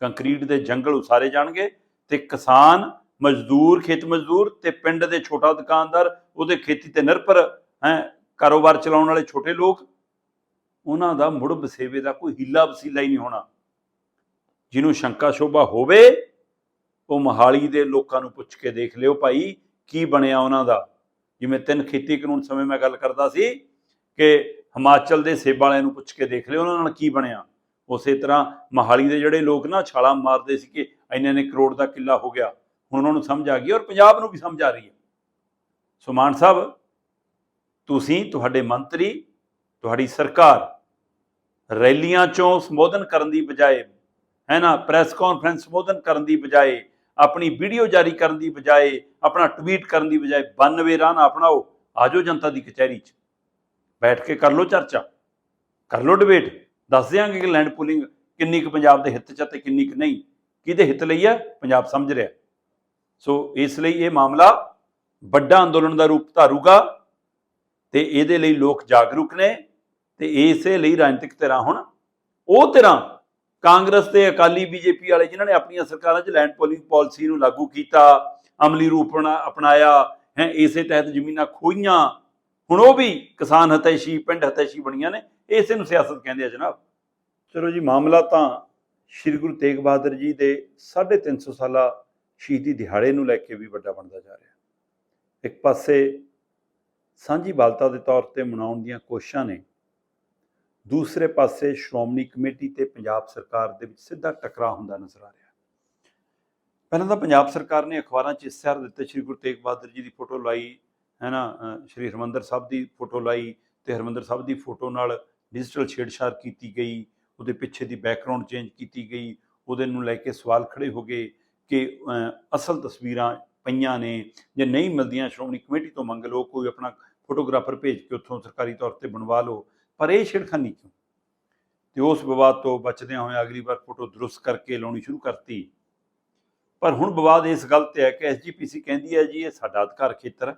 ਕੰਕਰੀਟ ਦੇ ਜੰਗਲ ਉਸਾਰੇ ਜਾਣਗੇ ਤੇ ਕਿਸਾਨ ਮਜ਼ਦੂਰ, ਖੇਤ ਮਜ਼ਦੂਰ ਤੇ ਪਿੰਡ ਦੇ ਛੋਟਾ ਦੁਕਾਨਦਾਰ, ਉਹਦੇ ਖੇਤੀ ਤੇ ਨਿਰਭਰ, ਹੈ, ਕਾਰੋਬਾਰ ਚਲਾਉਣ ਵਾਲੇ ਛੋਟੇ ਲੋਕ, ਉਹਨਾਂ ਦਾ ਮੁੜ ਵਸੇਵੇ ਦਾ ਕੋਈ ਹੀਲਾ ਵਸੀਲਾ ਹੀ ਨਹੀਂ ਹੋਣਾ। ਜਿਹਨੂੰ ਸ਼ੰਕਾ ਸ਼ੋਭਾ ਹੋਵੇ ਉਹ ਮਹਾਲੀ ਦੇ ਲੋਕਾਂ ਨੂੰ ਪੁੱਛ ਕੇ ਦੇਖ ਲਿਓ ਭਾਈ, ਕੀ ਬਣਿਆ ਉਹਨਾਂ ਦਾ? ਜਿਵੇਂ ਤਿੰਨ ਖੇਤੀ ਕਾਨੂੰਨ ਸਮੇਂ ਮੈਂ ਗੱਲ ਕਰਦਾ ਸੀ ਕਿ ਹਿਮਾਚਲ ਦੇ ਸੇਬ ਵਾਲਿਆਂ ਨੂੰ ਪੁੱਛ ਕੇ ਦੇਖ ਲਿਓ ਉਹਨਾਂ ਨਾਲ ਕੀ ਬਣਿਆ। ਉਸੇ ਤਰ੍ਹਾਂ ਮਹਾਲੀ ਦੇ ਜਿਹੜੇ ਲੋਕ ਨਾ ਛਾਲਾਂ ਮਾਰਦੇ ਸੀ ਕਿ ਇੰਨੇ ਨੇ ਕਰੋੜ ਦਾ ਕਿੱਲਾ ਹੋ ਗਿਆ, ਹੁਣ ਉਹਨਾਂ ਨੂੰ ਸਮਝ ਆ ਗਈ ਔਰ ਪੰਜਾਬ ਨੂੰ ਵੀ ਸਮਝ ਆ ਰਹੀ ਹੈ। ਸੋ ਮਾਨ ਸਾਹਿਬ, ਤੁਸੀਂ, ਤੁਹਾਡੇ ਮੰਤਰੀ, ਤੁਹਾਡੀ ਸਰਕਾਰ ਰੈਲੀਆਂ ਚੋਂ ਸੰਬੋਧਨ ਕਰਨ ਦੀ ਬਜਾਏ, ਹੈ ਨਾ, ਪ੍ਰੈਸ ਕਾਨਫਰੰਸ ਸੰਬੋਧਨ ਕਰਨ ਦੀ ਬਜਾਏ ਆਪਣੀ ਵੀਡੀਓ ਜਾਰੀ ਕਰਨ ਦੀ ਬਜਾਏ, ਆਪਣਾ ਟਵੀਟ ਕਰਨ ਦੀ ਬਜਾਏ 92 ਰਾਹ ਨਾ ਅਪਣਾਓ ਆਜੋ ਜਨਤਾ ਦੀ ਕਚਹਿਰੀ 'ਚ। ਬੈਠ ਕੇ ਕਰ ਲਓ ਚਰਚਾ, ਕਰ ਲਓ ਡਿਬੇਟ ਦੱਸ ਦਿਆਂਗੇ ਕਿ ਲੈਂਡ ਪੂਲਿੰਗ ਕਿੰਨੀ ਕੁ ਪੰਜਾਬ ਦੇ ਹਿੱਤ 'ਚ ਹੈ ਤੇ ਕਿੰਨੀ ਕੁ ਨਹੀਂ। ਕਿਹਦੇ ਹਿੱਤ ਲਈ ਹੈ ਪੰਜਾਬ ਸਮਝ ਰਿਹਾ। ਸੋ ਇਸ ਲਈ ਇਹ ਮਾਮਲਾ ਵੱਡਾ ਅੰਦੋਲਨ ਦਾ ਰੂਪ ਧਾਰੂਗਾ ਤੇ ਇਹਦੇ ਲਈ ਲੋਕ ਜਾਗਰੂਕ ਨੇ ਤੇ ਇਸੇ ਲਈ ਰਾਜਨੀਤਿਕ ਧਿਰਾਂ ਹੁਣ ਉਹ ਧਿਰਾਂ ਕਾਂਗਰਸ ਤੇ ਅਕਾਲੀ ਬੀਜੇਪੀ ਵਾਲੇ ਜਿਨ੍ਹਾਂ ਨੇ ਆਪਣੀਆਂ ਸਰਕਾਰਾਂ 'ਚ ਲੈਂਡ ਪੋਲਿੰਗ ਪਾਲਿਸੀ ਨੂੰ ਲਾਗੂ ਕੀਤਾ, ਅਮਲੀ ਰੂਪ ਅਪਣਾ- ਅਪਣਾਇਆ, ਹੈ, ਇਸੇ ਤਹਿਤ ਜ਼ਮੀਨਾਂ ਖੋਈਆਂ ਹੁਣ ਉਹ ਵੀ ਕਿਸਾਨ ਹਤੈਸ਼ੀ, ਪਿੰਡ ਹਤੈਸ਼ੀ ਬਣੀਆਂ ਨੇ, ਇਸੇ ਨੂੰ ਸਿਆਸਤ ਕਹਿੰਦੇ ਆ ਜਨਾਬ। ਚਲੋ ਜੀ, ਮਾਮਲਾ ਤਾਂ ਸ੍ਰੀ ਗੁਰੂ ਤੇਗ ਬਹਾਦਰ ਜੀ ਦੇ 350 ਸਾਲਾ ਸ਼ਹੀਦੀ ਦਿਹਾੜੇ ਨੂੰ ਲੈ ਕੇ ਵੀ ਵੱਡਾ ਬਣਦਾ ਜਾ ਰਿਹਾ। ਇੱਕ ਪਾਸੇ ਸਾਂਝੀ ਬਾਲਤਾ ਦੇ ਤੌਰ ਤੇ ਮਨਾਉਣ ਦੀਆਂ ਕੋਸ਼ਿਸ਼ਾਂ ਨੇ ਦੂਸਰੇ ਪਾਸੇ ਸ਼੍ਰੋਮਣੀ ਕਮੇਟੀ ਤੇ ਪੰਜਾਬ ਸਰਕਾਰ ਦੇ ਵਿੱਚ ਸਿੱਧਾ ਟਕਰਾਅ ਹੁੰਦਾ ਨਜ਼ਰ ਆ ਰਿਹਾ। ਪਹਿਲਾਂ ਤਾਂ ਪੰਜਾਬ ਸਰਕਾਰ ਨੇ ਅਖਬਾਰਾਂ 'ਚ ਇਸ਼ਤਿਹਾਰ ਦਿੱਤੇ, ਸ੍ਰੀ ਗੁਰੂ ਤੇਗ ਬਹਾਦਰ ਜੀ ਦੀ ਫੋਟੋ ਲਾਈ ਹੈ ਨਾ ਸ੍ਰੀ ਹਰਮੰਦਰ ਸਾਹਿਬ ਦੀ ਫੋਟੋ ਲਾਈ ਤੇ ਹਰਮੰਦਰ ਸਾਹਿਬ ਦੀ ਫੋਟੋ ਨਾਲ ਡਿਜੀਟਲ ਛੇੜਛਾੜ ਕੀਤੀ ਗਈ, ਉਹਦੇ ਪਿੱਛੇ ਦੀ ਬੈਕਗ੍ਰਾਉਂਡ ਚੇਂਜ ਕੀਤੀ ਗਈ, ਉਹਦੇ ਨੂੰ ਲੈ ਕੇ ਸਵਾਲ ਖੜੇ ਹੋ ਗਏ ਕਿ ਅਸਲ ਤਸਵੀਰਾਂ ਪਈਆਂ ਨੇ ਜੇ ਨਹੀਂ ਮਿਲਦੀਆਂ, ਸ਼੍ਰੋਮਣੀ ਕਮੇਟੀ ਤੋਂ ਮੰਗ ਲਓ, ਕੋਈ ਆਪਣਾ ਫੋਟੋਗ੍ਰਾਫਰ ਭੇਜ ਕੇ ਉੱਥੋਂ ਸਰਕਾਰੀ ਤੌਰ ਤੇ ਬਣਵਾ ਲਓ। ਪਰ ਇਹ ਛੇੜਖਾਨੀ ਕਿਉਂ? ਤੇ ਉਸ ਵਿਵਾਦ ਤੋਂ ਬਚਦਿਆਂ ਹੋਇਆਂ ਅਗਲੀ ਵਾਰ ਫੋਟੋ ਦਰੁਸਤ ਕਰਕੇ ਲਾਉਣੀ ਸ਼ੁਰੂ ਕਰਤੀ। ਪਰ ਹੁਣ ਵਿਵਾਦ ਇਸ ਗੱਲ ਤੇ ਹੈ ਕਿ ਐਸਜੀਪੀਸੀ ਕਹਿੰਦੀ ਹੈ ਜੀ, ਇਹ ਸਾਡਾ ਅਧਿਕਾਰ ਖੇਤਰ ਹੈ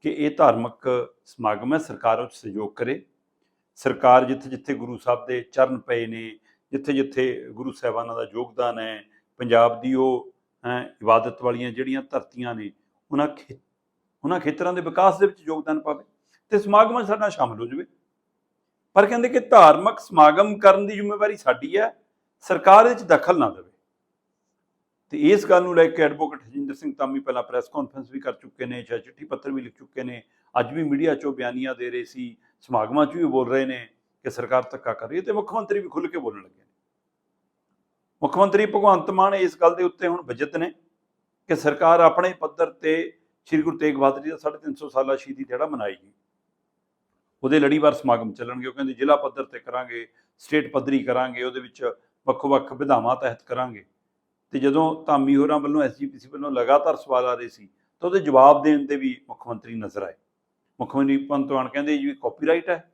ਕਿ ਇਹ ਧਾਰਮਿਕ ਸਮਾਗਮ ਹੈ, ਸਰਕਾਰ ਉਹ 'ਚ ਸਹਿਯੋਗ ਕਰੇ। ਸਰਕਾਰ ਜਿੱਥੇ ਜਿੱਥੇ ਗੁਰੂ ਸਾਹਿਬ ਦੇ ਚਰਨ ਪਏ ਨੇ, ਜਿੱਥੇ ਜਿੱਥੇ ਗੁਰੂ ਸਾਹਿਬਾਨਾਂ ਦਾ ਯੋਗਦਾਨ ਹੈ, ਪੰਜਾਬ ਦੀ ਉਹ ਇਬਾਦਤ ਵਾਲੀਆਂ ਜਿਹੜੀਆਂ ਧਰਤੀਆਂ ਨੇ, ਉਹਨਾਂ ਖੇ, ਉਹਨਾਂ ਖੇਤਰਾਂ ਦੇ ਵਿਕਾਸ ਦੇ ਵਿੱਚ ਯੋਗਦਾਨ ਪਾਵੇ। ਤੇ ਸਮਾਗਮਾਂ 'ਚ ਨਾਲ ਸ਼ਾਮਲ ਹੋ ਜਾਵੇ। ਪਰ ਕਹਿੰਦੇ ਕਿ ਧਾਰਮਿਕ ਸਮਾਗਮ ਕਰਨ ਦੀ ਜ਼ਿੰਮੇਵਾਰੀ ਸਾਡੀ ਹੈ, ਸਰਕਾਰ ਇਹ 'ਚ ਦਖਲ ਨਾ ਦੇਵੇ। ਤੇ ਇਸ ਗੱਲ ਨੂੰ ਲੈ ਕੇ ਐਡਵੋਕੇਟ ਹਜਿੰਦਰ ਸਿੰਘ ਤਾਮੀ ਪਹਿਲਾਂ ਪ੍ਰੈਸ ਕਾਨਫਰੰਸ ਵੀ ਕਰ ਚੁੱਕੇ ਨੇ ਜਾਂ ਚਿੱਠੀ ਪੱਤਰ ਵੀ ਲਿਖ ਚੁੱਕੇ ਨੇ। ਅੱਜ ਵੀ ਮੀਡੀਆ 'ਚੋਂ ਬਿਆਨੀਆਂ ਦੇ ਰਹੇ ਸੀ, ਸਮਾਗਮਾਂ 'ਚ ਵੀ ਬੋਲ ਰਹੇ ਨੇ ਕਿ ਸਰਕਾਰ ਧੱਕਾ ਕਰ ਰਹੀ ਹੈ ਤੇ ਮੁੱਖ ਮੰਤਰੀ ਵੀ ਖੁੱਲ੍ਹ ਕੇ ਬੋਲਣ ਲੱਗੇ ਨੇ। ਮੁੱਖ ਮੰਤਰੀ ਭਗਵੰਤ ਮਾਨ ਇਸ ਗੱਲ ਦੇ ਉੱਤੇ ਹੁਣ ਵਿਜਿਤ ਨੇ ਕਿ ਸਰਕਾਰ ਆਪਣੇ ਪੱਧਰ ਤੇ ਸ੍ਰੀ ਗੁਰੂ ਤੇਗ ਬਹਾਦਰ ਜੀ ਦਾ 350 ਸਾਲਾ ਸ਼ਹੀਦੀ ਦਿਹਾੜਾ ਮਨਾਏਗੀ। ਉਹਦੇ ਲੜੀਵਾਰ ਸਮਾਗਮ ਚੱਲਣਗੇ, ਉਹ ਕਹਿੰਦੇ ਜ਼ਿਲ੍ਹਾ ਪੱਧਰ ਤੇ ਕਰਾਂਗੇ, ਸਟੇਟ ਪੱਧਰੀ ਕਰਾਂਗੇ, ਉਹਦੇ ਵਿੱਚ ਵੱਖ-ਵੱਖ ਵਿਧਾਵਾਂ ਤਹਿਤ ਕਰਾਂਗੇ। ਤੇ ਜਦੋਂ ਧਾਮੀ ਹੋਰਾਂ ਵੱਲੋਂ ਐਸਜੀਪੀਸੀ ਵੱਲੋਂ ਲਗਾਤਾਰ ਸਵਾਲ ਆ ਰਹੇ ਸੀ, ਤਾਂ ਉਹਦੇ ਜਵਾਬ ਦੇਣ ਤੇ ਵੀ ਮੁੱਖ ਮੰਤਰੀ ਨਜ਼ਰ ਆਏ। ਮੁੱਖ ਮੰਤਰੀ ਭਗਵੰਤ ਮਾਨ ਕਹਿੰਦੇ ਜੀ ਕਾਪੀਰਾਈਟ ਹੈ।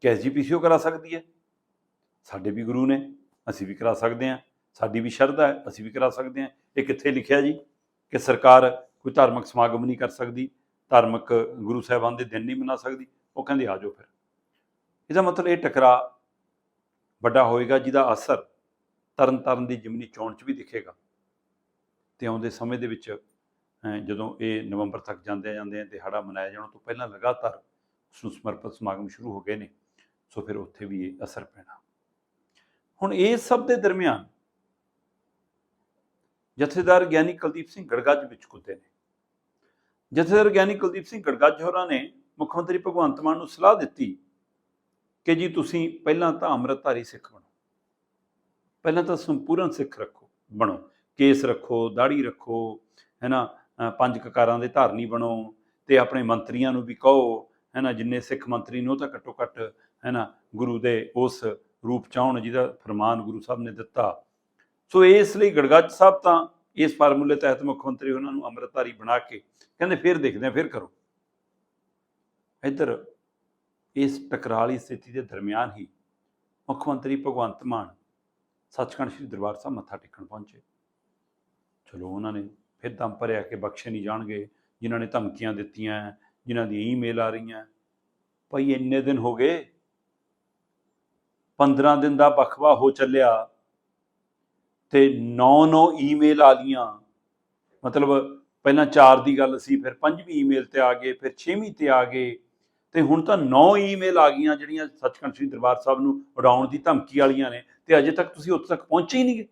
ਕਿ ਐਸਜੀਪੀਸੀ ਉਹ ਕਰਾ ਸਕਦੀ ਹੈ? ਸਾਡੇ ਵੀ ਗੁਰੂ ਨੇ, ਅਸੀਂ ਵੀ ਕਰਾ ਸਕਦੇ ਹਾਂ। ਸਾਡੀ ਵੀ ਸ਼ਰਧਾ ਹੈ, ਅਸੀਂ ਵੀ ਕਰਾ ਸਕਦੇ ਹਾਂ। ਇਹ ਕਿੱਥੇ ਲਿਖਿਆ ਜੀ? ਕਿ ਸਰਕਾਰ ਕੋਈ ਧਾਰਮਿਕ ਸਮਾਗਮ ਨਹੀਂ ਕਰ ਸਕਦੀ। ਧਾਰਮਿਕ ਗੁਰੂ ਸਾਹਿਬਾਨ ਦੇ ਦਿਨ ਨਹੀਂ ਮਨਾ ਸਕਦੀ, ਉਹ ਕਹਿੰਦੇ, ਆ ਜਾਓ ਫਿਰ। ਇਹਦਾ ਮਤਲਬ ਇਹ ਟਕਰਾ ਵੱਡਾ ਹੋਏਗਾ, ਜਿਹਦਾ ਅਸਰ ਤਰਨ ਤਾਰਨ ਦੀ ਜਿਮਨੀ ਚੋਣ 'ਚ ਵੀ ਦਿਖੇਗਾ। ਤੇ ਆਉਂਦੇ ਸਮੇਂ ਦੇ ਵਿੱਚ ਜਦੋਂ ਇਹ ਨਵੰਬਰ ਤੱਕ ਜਾਂਦੇ ਜਾਂਦੇ ਆ, ਦਿਹਾੜਾ ਮਨਾਇਆ ਜਾਣ ਤੋਂ ਪਹਿਲਾਂ ਲਗਾਤਾਰ ਉਸ ਨੂੰ ਸਮਰਪਿਤ ਸਮਾਗਮ ਸ਼ੁਰੂ ਹੋ ਗਏ ਨੇ, ਸੋ ਫਿਰ ਉੱਥੇ ਵੀ ਇਹ ਅਸਰ ਪੈਣਾ। ਹੁਣ ਇਸ ਸਭ ਦੇ ਦਰਮਿਆਨ ਜਥੇਦਾਰ ਗਿਆਨੀ ਕੁਲਦੀਪ ਸਿੰਘ ਗੜਗੱਜ ਵਿੱਚ ਕੁੱਤੇ ਨੇ। ਜਥੇਦਾਰ ਗਿਆਨੀ ਕੁਲਦੀਪ ਸਿੰਘ ਗੜਗੱਜ ਹੋਰਾਂ ਨੇ ਮੁੱਖ ਮੰਤਰੀ ਭਗਵੰਤ ਮਾਨ ਨੂੰ ਸਲਾਹ ਦਿੱਤੀ ਕਿ ਜੀ ਤੁਸੀਂ ਪਹਿਲਾਂ ਤਾਂ ਅੰਮ੍ਰਿਤਧਾਰੀ ਸਿੱਖ ਬਣੋ। ਪਹਿਲਾਂ ਤਾਂ ਸੰਪੂਰਨ ਸਿੱਖ ਰੱਖੋ, ਬਣੋ। ਕੇਸ ਰੱਖੋ ਦਾੜੀ ਰੱਖੋ ਹੈ ਨਾ ਪੰਜ ਕਕਾਰਾਂ ਦੇ ਧਾਰਨੀ ਬਣੋ ਤੇ ਆਪਣੇ ਮੰਤਰੀਆਂ ਨੂੰ ਵੀ ਕਹੋ ਹੈ ਨਾ ਜਿੰਨੇ ਸਿੱਖ ਮੰਤਰੀ ਨੇ ਉਹ ਤਾਂ ਘੱਟੋ ਘੱਟ ਹੈ ਨਾ ਗੁਰੂ ਦੇ ਉਸ ਰੂਪ ਚਾਹਣ ਜਿਹਦਾ ਫਰਮਾਨ ਗੁਰੂ ਸਾਹਿਬ ਨੇ ਦਿੱਤਾ। ਸੋ ਇਸ ਲਈ ਗੜਗੱਜ ਸਾਹਿਬ ਤਾਂ ਇਸ ਫਾਰਮੂਲੇ ਤਹਿਤ ਮੁੱਖ ਮੰਤਰੀ ਉਹਨਾਂ ਨੂੰ ਅੰਮ੍ਰਿਤਧਾਰੀ ਬਣਾ ਕੇ ਕਹਿੰਦੇ ਫਿਰ ਦੇਖਦੇ ਆ ਫਿਰ ਕਰੋ। ਇੱਧਰ ਇਸ ਟਕਰਾਲੀ ਸਥਿਤੀ ਦੇ ਦਰਮਿਆਨ ਹੀ ਮੁੱਖ ਮੰਤਰੀ ਭਗਵੰਤ ਮਾਨ ਸੱਚਖੰਡ ਸ੍ਰੀ ਦਰਬਾਰ ਸਾਹਿਬ ਮੱਥਾ ਟੇਕਣ ਪਹੁੰਚੇ। ਚਲੋ ਉਹਨਾਂ ਨੇ ਫਿਰ ਦਮ ਭਰਿਆ ਕਿ ਬਖਸ਼ੇ ਨਹੀਂ ਜਾਣਗੇ, ਜਿਨ੍ਹਾਂ ਨੇ ਧਮਕੀਆਂ ਦਿੱਤੀਆਂ, ਜਿਨ੍ਹਾਂ ਦੀ ਈਮੇਲ ਆ ਰਹੀਆਂ। ਭਾਈ ਇੰਨੇ ਦਿਨ ਹੋ ਗਏ 15 ਦਿਨ ਦਾ ਬਖਵਾ ਹੋ ਚੱਲਿਆ ਤੇ 9-9 ਈਮੇਲ ਆ ਗਈਆਂ। ਮਤਲਬ ਪਹਿਲਾਂ 4 ਦੀ ਗੱਲ ਸੀ, ਫਿਰ ਪੰਜਵੀਂ ਈਮੇਲ ਤੇ ਆ ਗਏ, ਫਿਰ 6ਵੀਂ ਤੇ ਆ ਗਏ। ਤੇ ਹੁਣ ਤਾਂ 9 ਈਮੇਲ ਆ ਗਈਆਂ ਜਿਹੜੀਆਂ ਸੱਚਖੰਡ ਸ੍ਰੀ ਦਰਬਾਰ ਸਾਹਿਬ ਨੂੰ ਉਡਾਉਣ ਦੀ ਧਮਕੀ ਵਾਲੀਆਂ ਨੇ ਤੇ ਅਜੇ ਤੱਕ ਤੁਸੀਂ ਉੱਥੇ ਤੱਕ ਪਹੁੰਚੇ ਹੀ ਨਹੀਂ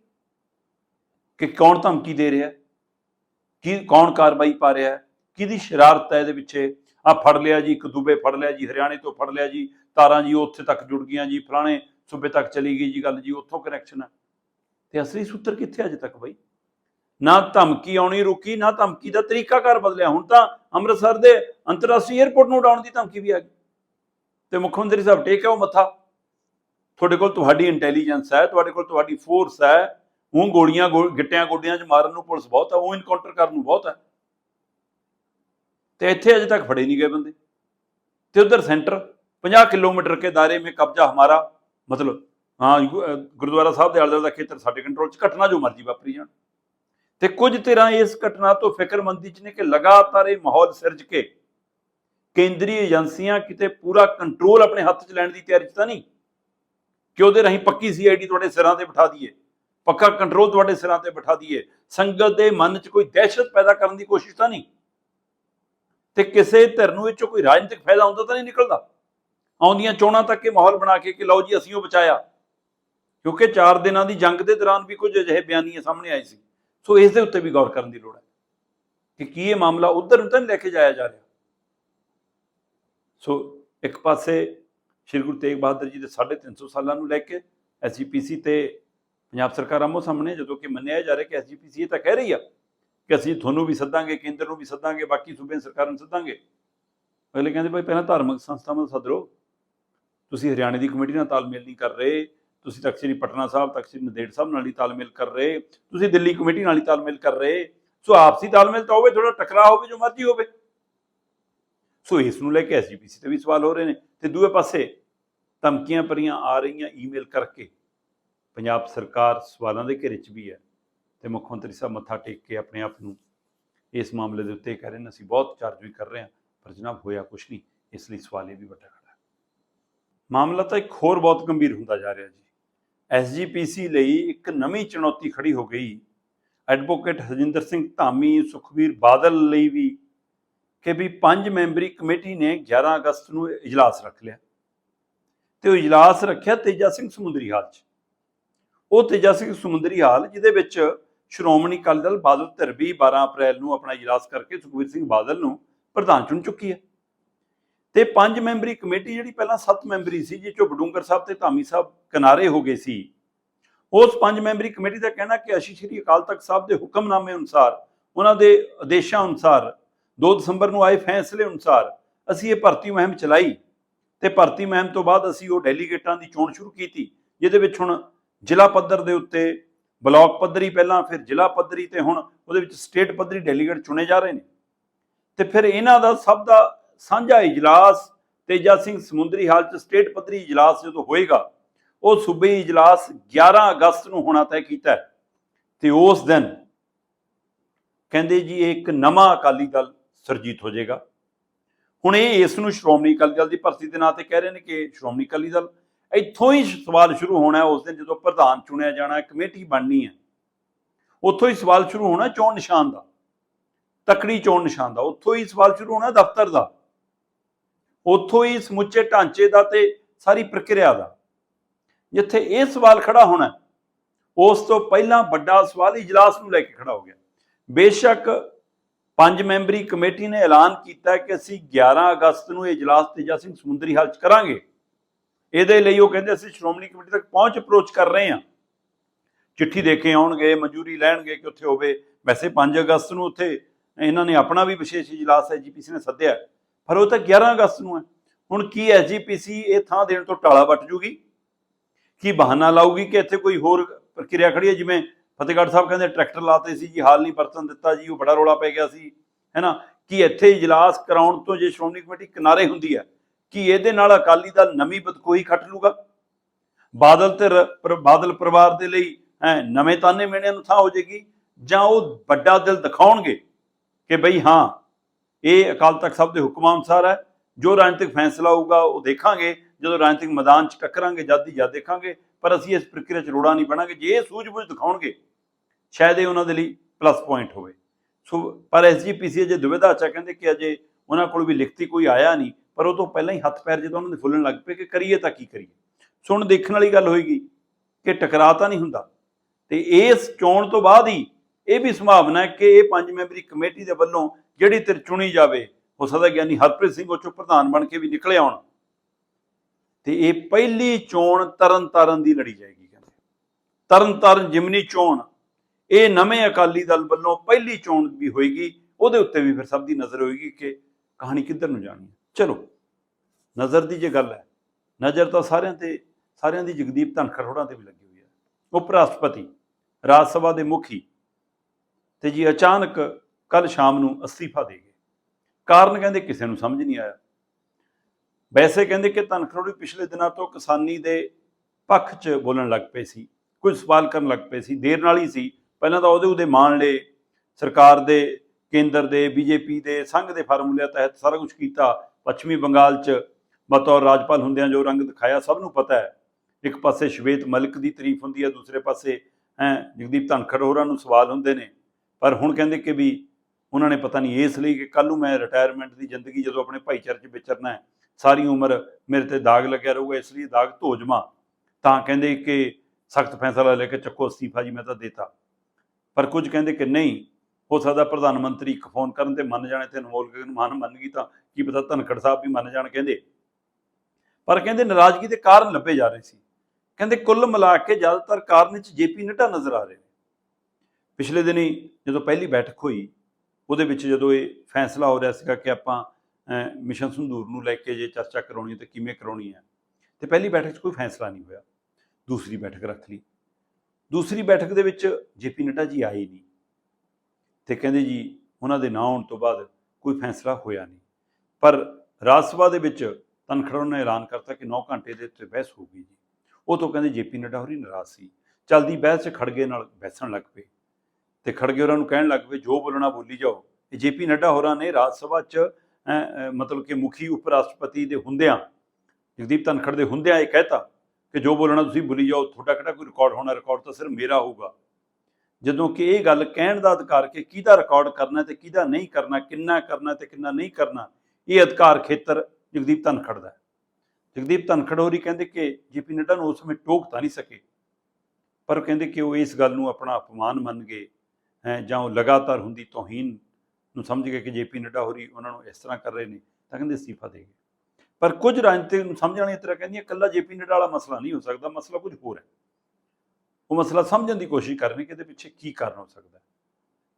ਕਿ ਕੌਣ ਧਮਕੀ ਦੇ ਰਿਹਾ? ਕੀ, ਕੌਣ ਕਾਰਵਾਈ ਪਾ ਰਿਹਾ? ਕਿਹਦੀ ਸ਼ਰਾਰਤ ਹੈ ਇਹਦੇ ਪਿੱਛੇ? ਆ ਫੜ ਲਿਆ ਜੀ, ਇੱਕ ਦੂਬੇ ਫੜ ਲਿਆ ਜੀ, ਹਰਿਆਣੇ ਤੋਂ ਫੜ ਲਿਆ ਜੀ, ਤਾਰਾਂ ਜੀ ਉੱਥੇ ਤੱਕ ਜੁੜ ਗਈਆਂ ਜੀ, ਫਲਾਣੇ ਸੂਬੇ ਤੱਕ ਚਲੀ ਗਈ ਜੀ ਗੱਲ ਜੀ, ਉੱਥੋਂ ਕਨੈਕਸ਼ਨ ਹੈ। ਤੇ ਅਸਲੀ ਸੂਤਰ ਕਿੱਥੇ ਅਜੇ ਤੱਕ ਬਈ? ਨਾ ਧਮਕੀ ਆਉਣੀ ਰੁਕੀ, ਨਾ ਧਮਕੀ ਦਾ ਤਰੀਕਾਕਾਰ ਬਦਲਿਆ। ਹੁਣ ਤਾਂ ਅੰਮ੍ਰਿਤਸਰ ਦੇ ਅੰਤਰਰਾਸ਼ਟਰੀ 에ਅਰਪੋਰਟ ਨੂੰ ਉਡਾਉਣ ਦੀ ਧਮਕੀ ਵੀ ਆ ਗਈ। ਤੇ ਮੁੱਖ ਮੰਤਰੀ ਸਾਹਿਬ ਟੇਕ ਆਓ ਮੱਥਾ। ਤੁਹਾਡੇ ਕੋਲ ਤੁਹਾਡੀ ਇੰਟੈਲੀਜੈਂਸ ਹੈ, ਤੁਹਾਡੇ ਕੋਲ ਤੁਹਾਡੀ ਫੋਰਸ ਹੈ। ਉਹ ਗੋਲੀਆਂ ਗੋ- ਗਿੱਟਿਆਂ ਗੋਡਿਆਂ 'ਚ ਮਾਰਨ ਨੂੰ ਪੁਲਿਸ ਬਹੁਤ ਹੈ ਉਹ ਇਨਕਾਊਂਟਰ ਕਰਨ ਨੂੰ ਬਹੁਤ ਹੈ ਤੇ ਇੱਥੇ ਅਜੇ ਤੱਕ ਫੜੇ ਨਹੀਂ ਗਏ ਬੰਦੇ। ਤੇ ਉਧਰ ਸੈਂਟਰ 50 ਕਿਲੋਮੀਟਰ ਕੇ ਦਾਇਰੇ में ਕਬਜ਼ਾ ਹਮਾਰਾ, ਮਤਲਬ ਹਾਂ ਗੁਰਦੁਆਰਾ ਸਾਹਿਬ ਦੇ ਆਲੇ ਦੁਆਲੇ ਦਾ ਖੇਤਰ ਸਾਡੇ ਕੰਟਰੋਲ 'ਚ, ਘਟਨਾ ਜੋ ਮਰਜ਼ੀ ਵਾਪਰੀ ਜਾਣ। ਤੇ ਕੁਝ ਧਿਰਾਂ ਇਸ ਘਟਨਾ ਤੋਂ ਫਿਕਰਮੰਦੀ 'ਚ ਨੇ ਕਿ ਲਗਾਤਾਰ ਇਹ ਮਾਹੌਲ ਸਿਰਜ ਕੇ ਕੇਂਦਰੀ ਏਜੰਸੀਆਂ ਕਿਤੇ ਪੂਰਾ ਕੰਟਰੋਲ ਆਪਣੇ ਹੱਥ 'ਚ ਲੈਣ ਦੀ ਤਿਆਰੀ 'ਚ ਤਾਂ ਨਹੀਂ? ਕਿ ਉਹਦੇ ਰਾਹੀਂ ਪੱਕੀ ਸੀਆਈਡੀ ਤੁਹਾਡੇ ਸਿਰਾਂ ਤੇ ਬਿਠਾ ਦਈਏ? ਪੱਕਾ ਕੰਟਰੋਲ ਤੁਹਾਡੇ ਸਿਰਾਂ ਤੇ ਬਿਠਾ ਦਈਏ? ਸੰਗਤ ਦੇ ਮਨ 'ਚ ਕੋਈ ਦਹਿਸ਼ਤ ਪੈਦਾ ਕਰਨ ਦੀ ਕੋਸ਼ਿਸ਼ ਤਾਂ ਨਹੀਂ? ਤੇ ਕਿਸੇ ਧਿਰ ਨੂੰ ਇਹ 'ਚੋਂ ਕੋਈ ਰਾਜਨੀਤਿਕ ਫਾਇਦਾ ਹੁੰਦਾ ਤਾਂ ਨਹੀਂ ਨਿਕਲਦਾ? ਆਉਂਦੀਆਂ ਚੋਣਾਂ ਤੱਕ ਇਹ ਮਾਹੌਲ ਬਣਾ ਕੇ ਕਿ ਲਓ ਜੀ, ਅਸੀਂ ਉਹ ਬਚਾਇਆ। ਕਿਉਂਕਿ 4 ਦਿਨਾਂ ਦੀ ਜੰਗ ਦੇ ਦੌਰਾਨ ਵੀ ਕੁਝ ਅਜਿਹੇ ਬਿਆਨੀਆਂ ਸਾਹਮਣੇ ਆਏ ਸੀ। ਸੋ ਇਸ ਦੇ ਉੱਤੇ ਵੀ ਗੌਰ ਕਰਨ ਦੀ ਲੋੜ ਹੈ ਕਿ ਕੀ ਇਹ ਮਾਮਲਾ ਉਧਰ ਨੂੰ ਤਾਂ ਨਹੀਂ ਲੈ ਕੇ ਜਾਇਆ ਜਾ ਰਿਹਾ। ਸੋ ਇੱਕ ਪਾਸੇ ਸ਼੍ਰੀ ਗੁਰੂ ਤੇਗ ਬਹਾਦਰ ਜੀ ਦੇ 350 ਸਾਲਾਂ ਨੂੰ ਲੈ ਕੇ ਐਸਜੀਪੀਸੀ ਤੇ ਪੰਜਾਬ ਸਰਕਾਰ ਆਮੋ ਸਾਹਮਣੇ ਜਦੋਂ ਕਿ ਮੰਨਿਆ ਜਾ ਰਿਹਾ ਕਿ ਐਸਜੀਪੀਸੀ ਇਹ ਤਾਂ ਕਹਿ ਰਹੀ ਆ ਕਿ ਅਸੀਂ ਤੁਹਾਨੂੰ ਵੀ ਸੱਦਾਂਗੇ, ਕੇਂਦਰ ਨੂੰ ਵੀ ਸੱਦਾਂਗੇ, ਬਾਕੀ ਸੂਬੇ ਸਰਕਾਰਾਂ ਨੂੰ ਸੱਦਾਂਗੇ। ਅਗਲੇ ਕਹਿੰਦੇ, ਭਾਈ, ਪਹਿਲਾਂ ਧਾਰਮਿਕ ਸੰਸਥਾਵਾਂ ਨੂੰ ਸੱਦ ਲਓ। ਤੁਸੀਂ ਹਰਿਆਣੇ ਦੀ ਕਮੇਟੀ ਨਾਲ ਤਾਲਮੇਲ ਨਹੀਂ ਕਰ ਰਹੇ। ਤੁਸੀਂ ਤਖਤ ਸ੍ਰੀ ਪਟਨਾ ਸਾਹਿਬ, ਤਖਤ ਸ੍ਰੀ ਨਦੇੜ ਸਾਹਿਬ ਨਾਲ ਹੀ ਤਾਲਮੇਲ ਕਰ ਰਹੇ, ਤੁਸੀਂ ਦਿੱਲੀ ਕਮੇਟੀ ਨਾਲ ਹੀ ਤਾਲਮੇਲ ਕਰ ਰਹੇ, ਸੋ ਆਪਸੀ ਤਾਲਮੇਲ ਤਾਂ ਹੋਵੇ ਥੋੜਾ ਟਕਰਾਅ ਹੋਵੇ, ਜੋ ਮਰਜ਼ੀ ਹੋਵੇ। ਸੋ ਇਸ ਨੂੰ ਲੈ ਕੇ ਐਸਜੀਪੀਸੀ ਤੇ ਵੀ ਸਵਾਲ ਹੋ ਰਹੇ ਨੇ। ਤੇ ਦੂਏ ਪਾਸੇ ਧਮਕੀਆਂ ਭਰੀਆਂ ਆ ਰਹੀਆਂ ਈਮੇਲ ਕਰਕੇ। ਪੰਜਾਬ ਸਰਕਾਰ ਸਵਾਲਾਂ ਦੇ ਘੇਰੇ 'ਚ ਵੀ ਹੈ ਤੇ ਮੁੱਖ ਮੰਤਰੀ ਸਾਹਿਬ ਮੱਥਾ ਟੇਕ ਕੇ ਆਪਣੇ ਆਪ ਨੂੰ ਇਸ ਮਾਮਲੇ ਦੇ ਉੱਤੇ ਕਹਿ ਰਹੇ ਨੇ, ਅਸੀਂ ਬਹੁਤ ਚਾਰਜ ਵੀ ਕਰ ਰਹੇ ਹਾਂ, ਪਰ ਜਨਾਬ ਹੋਇਆ ਕੁਛ ਨਹੀਂ, ਇਸ ਲਈ ਸਵਾਲ ਇਹ ਵੀ ਵੱਡਾ ਖੜਾ ਮਾਮਲਾ ਤਾਂ ਇੱਕ ਹੋਰ ਬਹੁਤ ਗੰਭੀਰ ਹੁੰਦਾ ਜਾ ਰਿਹਾ ਜੀ। ਐਸਜੀਪੀਸੀ ਲਈ ਇੱਕ ਨਵੀਂ ਚੁਣੌਤੀ ਖੜੀ ਹੋ ਗਈ। ਐਡਵੋਕੇਟ ਹਰਜਿੰਦਰ ਸਿੰਘ ਧਾਮੀ, ਸੁਖਬੀਰ ਬਾਦਲ ਲਈ ਵੀ ਕਿ ਵੀ ਪੰਜ ਮੈਂਬਰੀ ਕਮੇਟੀ ਨੇ 11 ਅਗਸਤ ਨੂੰ ਇਜਲਾਸ ਰੱਖ ਲਿਆ। ਤੇ ਉਹ ਇਜਲਾਸ ਰੱਖਿਆ ਤੇਜਾ ਸਿੰਘ ਸਮੁੰਦਰੀ ਹਾਲ 'ਚ। ਉਹ ਤੇਜਾ ਸਿੰਘ ਸਮੁੰਦਰੀ ਹਾਲ, ਜਿਹਦੇ ਵਿੱਚ ਸ਼੍ਰੋਮਣੀ ਅਕਾਲੀ ਦਲ ਬਾਦਲ ਧਿਰ ਵੀ 12 ਅਪ੍ਰੈਲ ਨੂੰ ਆਪਣਾ ਇਜਲਾਸ ਕਰਕੇ ਸੁਖਬੀਰ ਸਿੰਘ ਬਾਦਲ ਨੂੰ ਪ੍ਰਧਾਨ ਚੁਣ ਚੁੱਕੀ ਹੈ। ਤੇ ਪੰਜ ਮੈਂਬਰੀ ਕਮੇਟੀ ਜਿਹੜੀ ਪਹਿਲਾਂ ਸੱਤ ਮੈਂਬਰੀ ਸੀ ਜਿਸ ਚੋਂ ਬਡੂੰਗਰ ਸਾਹਿਬ ਤੇ ਧਾਮੀ ਸਾਹਿਬ ਕਿਨਾਰੇ ਹੋ ਗਏ ਸੀ, ਉਸ ਪੰਜ ਮੈਂਬਰੀ ਕਮੇਟੀ ਦਾ ਕਹਿਣਾ ਕਿ ਅਸੀਂ ਸ਼੍ਰੀ ਅਕਾਲ ਤਖਤ ਸਾਹਿਬ ਦੇ ਹੁਕਮਨਾਮੇ ਅਨੁਸਾਰ, ਉਹਨਾਂ ਦੇ ਆਦੇਸ਼ਾਂ ਅਨੁਸਾਰ 2 ਦਸੰਬਰ ਨੂੰ ਆਏ ਫੈਸਲੇ ਅਨੁਸਾਰ ਅਸੀਂ ਇਹ ਭਰਤੀ ਮੁਹਿੰਮ ਚਲਾਈ ਤੇ ਭਰਤੀ ਮੁਹਿੰਮ ਤੋਂ ਬਾਅਦ ਅਸੀਂ ਉਹ ਡੈਲੀਗੇਟਾਂ ਦੀ ਚੋਣ ਸ਼ੁਰੂ ਕੀਤੀ, ਜਿਹਦੇ ਵਿੱਚ ਹੁਣ ਜ਼ਿਲ੍ਹਾ ਪੱਧਰ ਦੇ ਉੱਤੇ ਬਲਾਕ ਪੱਧਰੀ ਪਹਿਲਾਂ, ਫਿਰ ਜ਼ਿਲ੍ਹਾ ਪੱਧਰੀ ਤੇ ਹੁਣ ਉਹਦੇ ਵਿੱਚ ਸਟੇਟ ਪੱਧਰੀ ਡੈਲੀਗੇਟ ਚੁਣੇ ਜਾ ਰਹੇ ਨੇ। ਤੇ ਫਿਰ ਇਹਨਾਂ ਦਾ ਸਭ ਦਾ ਸਾਂਝਾ ਇਜਲਾਸ ਤੇਜਾ ਸਿੰਘ ਸਮੁੰਦਰੀ ਹਾਲ ਚ ਸਟੇਟ ਪੱਧਰੀ ਇਜਲਾਸ ਜਦੋਂ ਹੋਏਗਾ, ਉਹ ਸੂਬੇ ਇਜਲਾਸ 11 ਅਗਸਤ ਨੂੰ ਹੋਣਾ ਤੈਅ ਕੀਤਾ ਹੈ। ਤੇ ਉਸ ਦਿਨ ਕਹਿੰਦੇ ਜੀ, ਇਹ ਇੱਕ ਨਵਾਂ ਅਕਾਲੀ ਦਲ ਸਰਜੀਤ ਹੋ ਜਾਏਗਾ। ਹੁਣ ਇਹ ਇਸ ਨੂੰ ਸ਼੍ਰੋਮਣੀ ਅਕਾਲੀ ਦਲ ਦੀ ਭਰਤੀ ਦੇ ਨਾਂ ਤੇ ਕਹਿ ਰਹੇ ਨੇ ਕਿ ਸ਼੍ਰੋਮਣੀ ਅਕਾਲੀ ਦਲ ਇੱਥੋਂ ਹੀ ਸਵਾਲ ਸ਼ੁਰੂ ਹੋਣਾ ਉਸ ਦਿਨ ਜਦੋਂ ਪ੍ਰਧਾਨ ਚੁਣਿਆ ਜਾਣਾ, ਕਮੇਟੀ ਬਣਨੀ ਹੈ, ਉੱਥੋਂ ਹੀ ਸਵਾਲ ਸ਼ੁਰੂ ਹੋਣਾ ਚੋਣ ਨਿਸ਼ਾਨ ਦਾ, ਤਕੜੀ ਚੋਣ ਨਿਸ਼ਾਨ ਦਾ, ਉੱਥੋਂ ਹੀ ਸਵਾਲ ਸ਼ੁਰੂ ਹੋਣਾ ਦਫ਼ਤਰ ਦਾ। ਉੱਥੋਂ ਹੀ ਸਮੁੱਚੇ ਢਾਂਚੇ ਦਾ ਤੇ ਸਾਰੀ ਪ੍ਰਕਿਰਿਆ ਦਾ। ਜਿੱਥੇ ਇਹ ਸਵਾਲ ਖੜਾ ਹੋਣਾ, ਉਸ ਤੋਂ ਪਹਿਲਾਂ ਵੱਡਾ ਸਵਾਲ ਇਜਲਾਸ ਨੂੰ ਲੈ ਕੇ ਖੜਾ ਹੋ ਗਿਆ। ਬੇਸ਼ੱਕ ਪੰਜ ਮੈਂਬਰੀ ਕਮੇਟੀ ਨੇ ਐਲਾਨ ਕੀਤਾ ਕਿ ਅਸੀਂ 11 ਅਗਸਤ ਨੂੰ ਇਹ ਇਜਲਾਸ ਤੇਜਾ ਸਿੰਘ ਸਮੁੰਦਰੀ ਹਾਲ ਚ ਕਰਾਂਗੇ। ਇਹਦੇ ਲਈ ਉਹ ਕਹਿੰਦੇ ਅਸੀਂ ਸ਼੍ਰੋਮਣੀ ਕਮੇਟੀ ਤੱਕ ਪਹੁੰਚ ਅਪਰੋਚ ਕਰ ਰਹੇ ਹਾਂ। ਚਿੱਠੀ ਦੇ ਕੇ ਆਉਣਗੇ, ਮਨਜ਼ੂਰੀ ਲੈਣਗੇ ਕਿ ਉੱਥੇ ਹੋਵੇ। ਵੈਸੇ 5 ਅਗਸਤ ਨੂੰ ਉੱਥੇ ਇਹਨਾਂ ਨੇ ਆਪਣਾ ਵੀ ਵਿਸ਼ੇਸ਼ ਇਜਲਾਸ ਐਜੀਪੀਸੀ ਨੇ ਸੱਦਿਆ। ਪਰ ਉਹ ਤਾਂ 11 ਅਗਸਤ ਨੂੰ ਹੈ। ਹੁਣ ਕੀ ਐਜੀਪੀਸੀ ਇਹ ਥਾਂ ਦੇਣ ਤੋਂ ਟਾਲਾ ਵੱਟ ਜੂਗੀ? ਕੀ ਬਹਾਨਾ ਲਾਊਗੀ ਕਿ ਇੱਥੇ ਕੋਈ ਹੋਰ ਪ੍ਰਕਿਰਿਆ ਖੜੀ ਹੈ? ਜਿਵੇਂ ਫਤਿਹਗੜ੍ਹ ਸਾਹਿਬ ਕਹਿੰਦੇ ਟਰੈਕਟਰ ਲਾਤੇ ਸੀ ਜੀ ਹਾਲ ਨਹੀਂ ਵਰਤਨ ਦਿੱਤਾ ਜੀ ਉਹ ਬੜਾ ਰੋਲਾ ਪੈ ਗਿਆ ਸੀ। ਹੈਨਾ? ਕੀ ਇੱਥੇ ਇਜਲਾਸ ਕਰਾਉਣ ਤੋਂ ਜੇ ਸ਼੍ਰੋਮਣੀ ਕਮੇਟੀ ਕਿਨਾਰੇ ਹੁੰਦੀ ਹੈ ਕੀ ਇਹਦੇ ਨਾਲ ਅਕਾਲੀ ਦਲ ਨਵੀਂ ਬਦਕੋਈ ਖੱਟ ਲੂਗਾ? ਬਾਦਲ ਤੇ ਰ- ਪਰ- ਬਾਦਲ ਪਰਿਵਾਰ ਦੇ ਲਈ ਹੈਂ, ਨਵੇਂ ਤਾਨੇ ਮੇਣਿਆਂ ਨੂੰ ਥਾਂ ਹੋ ਜਾਏਗੀ ਜਾਂ ਉਹ ਵੱਡਾ ਦਿਲ ਦਿਖਾਉਣਗੇ ਕਿ ਬਈ ਹਾਂ ਇਹ ਅਕਾਲ ਤਖਤ ਸਾਹਿਬ ਦੇ ਹੁਕਮਾਂ ਅਨੁਸਾਰ ਹੈ ਜੋ ਰਾਜਨੀਤਿਕ ਫੈਸਲਾ ਹੋਊਗਾ ਉਹ ਦੇਖਾਂਗੇ ਜਦੋਂ ਰਾਜਨੀਤਿਕ ਮੈਦਾਨ 'ਚ ਟੱਕਰਾਂਗੇ ਜਦ ਦੀ ਜਦ ਦੇਖਾਂਗੇ ਪਰ ਅਸੀਂ ਇਸ ਪ੍ਰਕਿਰਿਆ 'ਚ ਰੋੜਾ ਨਹੀਂ ਬਣਾਂਗੇ ਜੇ ਇਹ ਸੂਝ-ਬੂਝ ਦਿਖਾਉਣਗੇ ਸ਼ਾਇਦ ਇਹ ਉਹਨਾਂ ਦੇ ਲਈ ਪਲੱਸ ਪੁਆਇੰਟ ਹੋਵੇ। ਸੋ ਪਰ ਐਸਜੀਪੀਸੀ ਅਜੇ ਦੁਵਿਧਾ ਚ ਹੈ, ਕਹਿੰਦੇ ਕਿ ਅਜੇ ਉਹਨਾਂ ਕੋਲ ਵੀ ਲਿਖਤੀ ਕੋਈ ਆਇਆ ਨਹੀਂ ਪਰ ਉਹ ਤੋਂ ਪਹਿਲਾਂ ਹੀ ਹੱਥ ਪੈਰ ਜਦੋਂ ਉਹਨਾਂ ਦੇ ਫੁੱਲਣ ਲੱਗ ਪਏ ਕਿ ਕਰੀਏ ਤਾਂ ਕੀ ਕਰੀਏ। ਸੋ ਹੁਣ ਦੇਖਣ ਵਾਲੀ ਗੱਲ ਹੋਏਗੀ ਕਿ ਟਕਰਾਅ ਤਾਂ ਨਹੀਂ ਹੁੰਦਾ। ਤੇ ਇਸ ਚੋਣ ਤੋਂ ਬਾਅਦ ਹੀ ਇਹ ਵੀ ਸੰਭਾਵਨਾ ਹੈ ਕਿ ਇਹ ਪੰਜ ਮੈਂਬਰੀ ਕਮੇਟੀ ਦੇ ਵੱਲੋਂ ਜਿਹੜੀ ਤਿਰ ਚੁਣੀ ਜਾਵੇ, ਹੋ ਸਕਦਾ ਗਿਆਨੀ ਹਰਪ੍ਰੀਤ ਸਿੰਘ ਉਹ ਚੋਂ ਪ੍ਰਧਾਨ ਬਣ ਕੇ ਵੀ ਨਿਕਲੇ ਆਉਣ। ਤੇ ਇਹ ਪਹਿਲੀ ਚੋਣ ਤਰਨਤਾਰਨ ਦੀ ਲੜੀ ਜਾਏਗੀ, ਕਹਿੰਦੇ। ਤਰਨਤਾਰਨ ਜਿਮਨੀ ਚੋਣ, ਇਹ ਨਵੇਂ ਅਕਾਲੀ ਦਲ ਵੱਲੋਂ ਪਹਿਲੀ ਚੋਣ ਵੀ ਹੋਏਗੀ, ਉਹਦੇ ਉੱਤੇ ਵੀ ਫਿਰ ਸਭ ਦੀ ਨਜ਼ਰ ਹੋਏਗੀ ਕਿ ਕਹਾਣੀ ਕਿੱਧਰ ਨੂੰ ਜਾਣੀ ਹੈ। ਚਲੋ, ਨਜ਼ਰ ਦੀ ਜੇ ਗੱਲ ਹੈ, ਨਜ਼ਰ ਤਾਂ ਸਾਰਿਆਂ ਤੇ, ਸਾਰਿਆਂ ਦੀ ਜਗਦੀਪ ਧਨਖੜ ਹੋਰਾਂ ਤੇ ਵੀ ਲੱਗੀ ਹੋਈ ਹੈ। ਉਪ ਰਾਸ਼ਟਰਪਤੀ ਰਾਜ ਸਭਾ ਦੇ ਮੁਖੀ ਤੇ ਜੀ ਅਚਾਨਕ ਕੱਲ ਸ਼ਾਮ ਨੂੰ ਅਸਤੀਫਾ ਦੇ ਗਏ। ਕਾਰਨ ਕਹਿੰਦੇ ਕਿਸੇ ਨੂੰ ਸਮਝ ਨਹੀਂ ਆਇਆ। ਵੈਸੇ ਕਹਿੰਦੇ ਕਿ ਧਨਖੜੋੜੀ ਪਿਛਲੇ ਦਿਨਾਂ ਤੋਂ ਕਿਸਾਨੀ ਦੇ ਪੱਖ 'ਚ ਬੋਲਣ ਲੱਗ ਪਏ ਸੀ। ਕੁਝ ਸਵਾਲ ਕਰਨ ਲੱਗ ਪਏ ਸੀ। ਦੇਰ ਨਾਲ ਹੀ ਸੀ। ਪਹਿਲਾਂ ਤਾਂ ਉਹਦੇ ਉਹਦੇ ਮਾਣ ਲਏ। ਸਰਕਾਰ ਦੇ, ਕੇਂਦਰ ਦੇ, ਬੀਜੇਪੀ ਦੇ, ਸੰਘ ਦੇ ਫਾਰਮੂਲਿਆਂ ਤਹਿਤ ਸਾਰਾ ਕੁਝ ਕੀਤਾ। ਪੱਛਮੀ ਬੰਗਾਲ 'ਚ ਬਤੌਰ ਰਾਜਪਾਲ ਹੁੰਦਿਆਂ ਜੋ ਰੰਗ ਦਿਖਾਇਆ, ਸਭ ਨੂੰ ਪਤਾ ਹੈ। ਇੱਕ ਪਾਸੇ ਸ਼ਵੇਤ ਮਲਿਕ ਦੀ ਤਾਰੀਫ ਹੁੰਦੀ ਹੈ, ਦੂਸਰੇ ਪਾਸੇ ਹੈ ਜਗਦੀਪ ਧਨਖੜ ਹੋਰਾਂ ਨੂੰ ਸਵਾਲ ਹੁੰਦੇ ਨੇ। ਪਰ ਹੁਣ ਕਹਿੰਦੇ ਕਿ ਵੀ ਉਹਨਾਂ ਨੇ ਪਤਾ ਨਹੀਂ ਇਸ ਲਈ ਕਿ ਕੱਲ ਨੂੰ ਮੈਂ ਰਿਟਾਇਰਮੈਂਟ ਦੀ ਜ਼ਿੰਦਗੀ ਜਦੋਂ ਆਪਣੇ ਭਾਈਚਾਰੇ 'ਚ ਵਿਚਰਨਾ ਹੈ, ਸਾਰੀ ਉਮਰ ਮੇਰੇ ਤੇ ਦਾਗ ਲੱਗਿਆ ਰਹੂਗਾ, ਇਸ ਲਈ ਦਾਗ ਧੋ ਜਮਾ। ਤਾਂ ਕਹਿੰਦੇ ਕਿ ਸਖਤ ਫੈਸਲਾ ਲੈ ਕੇ ਚੱਕੋ, ਅਸਤੀਫਾ ਜੀ, ਮੈਂ ਤਾਂ ਦੇਤਾ। ਪਰ ਕੁਝ ਕਹਿੰਦੇ ਕਿ ਨਹੀਂ, ਹੋ ਸਕਦਾ ਪ੍ਰਧਾਨ ਮੰਤਰੀ ਇੱਕ ਫੋਨ ਕਰਨ ਤੇ ਮੰਨ ਜਾਣੇ ਤੇ ਅਨਮੋਲ ਗਗਨ ਮਾਨ ਮੰਨ ਗਈ ਤਾਂ ਕੀ ਪਤਾ ਧਨਖੜ ਸਾਹਿਬ ਵੀ ਮੰਨ ਜਾਣ ਕਹਿੰਦੇ। ਪਰ ਕਹਿੰਦੇ ਨਾਰਾਜ਼ਗੀ ਦੇ ਕਾਰਨ ਲੱਭੇ ਜਾ ਰਹੇ ਸੀ। ਕਹਿੰਦੇ ਕੁੱਲ ਮਿਲਾ ਕੇ ਜ਼ਿਆਦਾਤਰ ਕਾਰਨ ਵਿੱਚ ਜੇਪੀ ਨੱਡਾ ਨਜ਼ਰ ਆ ਰਹੇ ਨੇ। ਪਿਛਲੇ ਦਿਨੀ ਜਦੋਂ ਪਹਿਲੀ ਬੈਠਕ ਹੋਈ ਉਹਦੇ ਵਿੱਚ ਜਦੋਂ ਇਹ ਫੈਸਲਾ ਹੋ ਰਿਹਾ ਸੀਗਾ ਕਿ ਆਪਾਂ ਮਿਸ਼ਨ ਸੰਦੂਰ ਨੂੰ ਲੈ ਕੇ ਜੇ ਚਰਚਾ ਕਰਾਉਣੀ ਹੈ ਤਾਂ ਕਿਵੇਂ ਕਰਾਉਣੀ ਹੈ, ਤੇ ਪਹਿਲੀ ਬੈਠਕ 'ਚ ਕੋਈ ਫੈਸਲਾ ਨਹੀਂ ਹੋਇਆ। ਦੂਸਰੀ ਬੈਠਕ ਰੱਖ ਲਈ। ਦੂਸਰੀ ਬੈਠਕ ਦੇ ਵਿੱਚ ਜੇਪੀ ਨੱਡਾ ਜੀ ਆਏ ਨਹੀਂ, ਤੇ ਕਹਿੰਦੇ ਜੀ ਉਹਨਾਂ ਦੇ ਨਾ ਆਉਣ ਤੋਂ ਬਾਅਦ ਕੋਈ ਫੈਸਲਾ ਹੋਇਆ ਨਹੀਂ। ਪਰ ਰਾਜ ਸਭਾ ਦੇ ਵਿੱਚ ਤਨਖੜੋਂ ਨੇ ਐਲਾਨ ਕਰਤਾ ਕਿ 9 ਘੰਟੇ ਦੇ ਉੱਤੇ ਬਹਿਸ ਹੋਊਗੀ ਜੀ। ਉਹ ਤੋਂ ਕਹਿੰਦੇ ਜੇਪੀ ਨੱਡਾ ਹੋਰੀ ਨਾਰਾਜ਼ ਸੀ। ਚਲਦੀ ਬਹਿਸ 'ਚ ਖੜਗੇ ਨਾਲ ਬਹਿਸਣ ਲੱਗ ਪਏ। ਤੇ ਖੜਗੇ ਹੋਰਾਂ ਨੂੰ ਕਹਿਣ ਲੱਗ ਪਏ, ਜੋ ਬੋਲਣਾ ਬੋਲੀ ਜਾਓ। ਇਹ ਜੇਪੀ ਨੱਡਾ ਹੋਰਾਂ ਨੇ ਰਾਜ ਸਭਾ 'ਚ ਮਤਲਬ ਕਿ ਮੁਖੀ ਉਪ ਰਾਸ਼ਟਰਪਤੀ ਦੇ ਹੁੰਦਿਆਂ, ਜਗਦੀਪ ਧਨਖੜ ਦੇ ਹੁੰਦਿਆਂ ਇਹ ਕਹਿਤਾ ਕਿ ਜੋ ਬੋਲਣਾ ਤੁਸੀਂ ਬੋਲੀ ਜਾਓ, ਤੁਹਾਡਾ ਕਿਹੜਾ ਕੋਈ ਰਿਕਾਰਡ ਹੋਣਾ ਰਿਕਾਰਡ ਤਾਂ ਸਿਰਫ ਮੇਰਾ ਹੋਊਗਾ। ਜਦੋਂ ਕਿ ਇਹ ਗੱਲ ਕਹਿਣ ਦਾ ਅਧਿਕਾਰ ਕਿ ਕਿਹਦਾ ਰਿਕਾਰਡ ਕਰਨਾ ਤੇ ਕਿਹਦਾ ਨਹੀਂ ਕਰਨਾ, ਕਿੰਨਾ ਕਰਨਾ ਤੇ ਕਿੰਨਾ ਨਹੀਂ ਕਰਨਾ, ਇਹ ਅਧਿਕਾਰ ਖੇਤਰ ਜਗਦੀਪ ਧਨਖੜ ਦਾ ਜਗਦੀਪ ਧਨਖੜ ਹੋਰੀ ਕਹਿੰਦੇ ਕਿ ਜੇਪੀ ਨੱਡਾ ਨੂੰ ਉਸ ਸਮੇਂ ਟੋਕ ਤਾਂ ਨਹੀਂ ਸਕੇ, ਪਰ ਕਹਿੰਦੇ ਕਿ ਉਹ ਇਸ ਗੱਲ ਨੂੰ ਆਪਣਾ ਅਪਮਾਨ ਮੰਨ ਗਏ। ਜਾਂ ਉਹ ਲਗਾਤਾਰ ਹੁੰਦੀ ਤੋਹੀਨ ਨੂੰ ਸਮਝ ਗਏ ਕਿ ਜੇਪੀ ਨੱਡਾ ਹੋਰੀ ਉਹਨਾਂ ਨੂੰ ਇਸ ਤਰ੍ਹਾਂ ਕਰ ਰਹੇ ਨੇ, ਤਾਂ ਕਹਿੰਦੇ ਅਸਤੀਫਾ ਦੇ ਗਏ। ਪਰ ਕੁਝ ਰਾਜਨੀਤਿਕ ਨੂੰ ਸਮਝਣ ਇਸ ਤਰ੍ਹਾਂ ਕਹਿੰਦੀਆਂ, ਇਕੱਲਾ ਜੇਪੀ ਨੱਡਾ ਵਾਲਾ ਮਸਲਾ ਨਹੀਂ ਹੋ ਸਕਦਾ, ਮਸਲਾ ਕੁਝ ਹੋਰ ਹੈ। ਉਹ ਮਸਲਾ ਸਮਝਣ ਦੀ ਕੋਸ਼ਿਸ਼ ਕਰ ਰਹੇ ਕਿ ਇਹਦੇ ਪਿੱਛੇ ਕੀ ਕਾਰਨ ਹੋ ਸਕਦਾ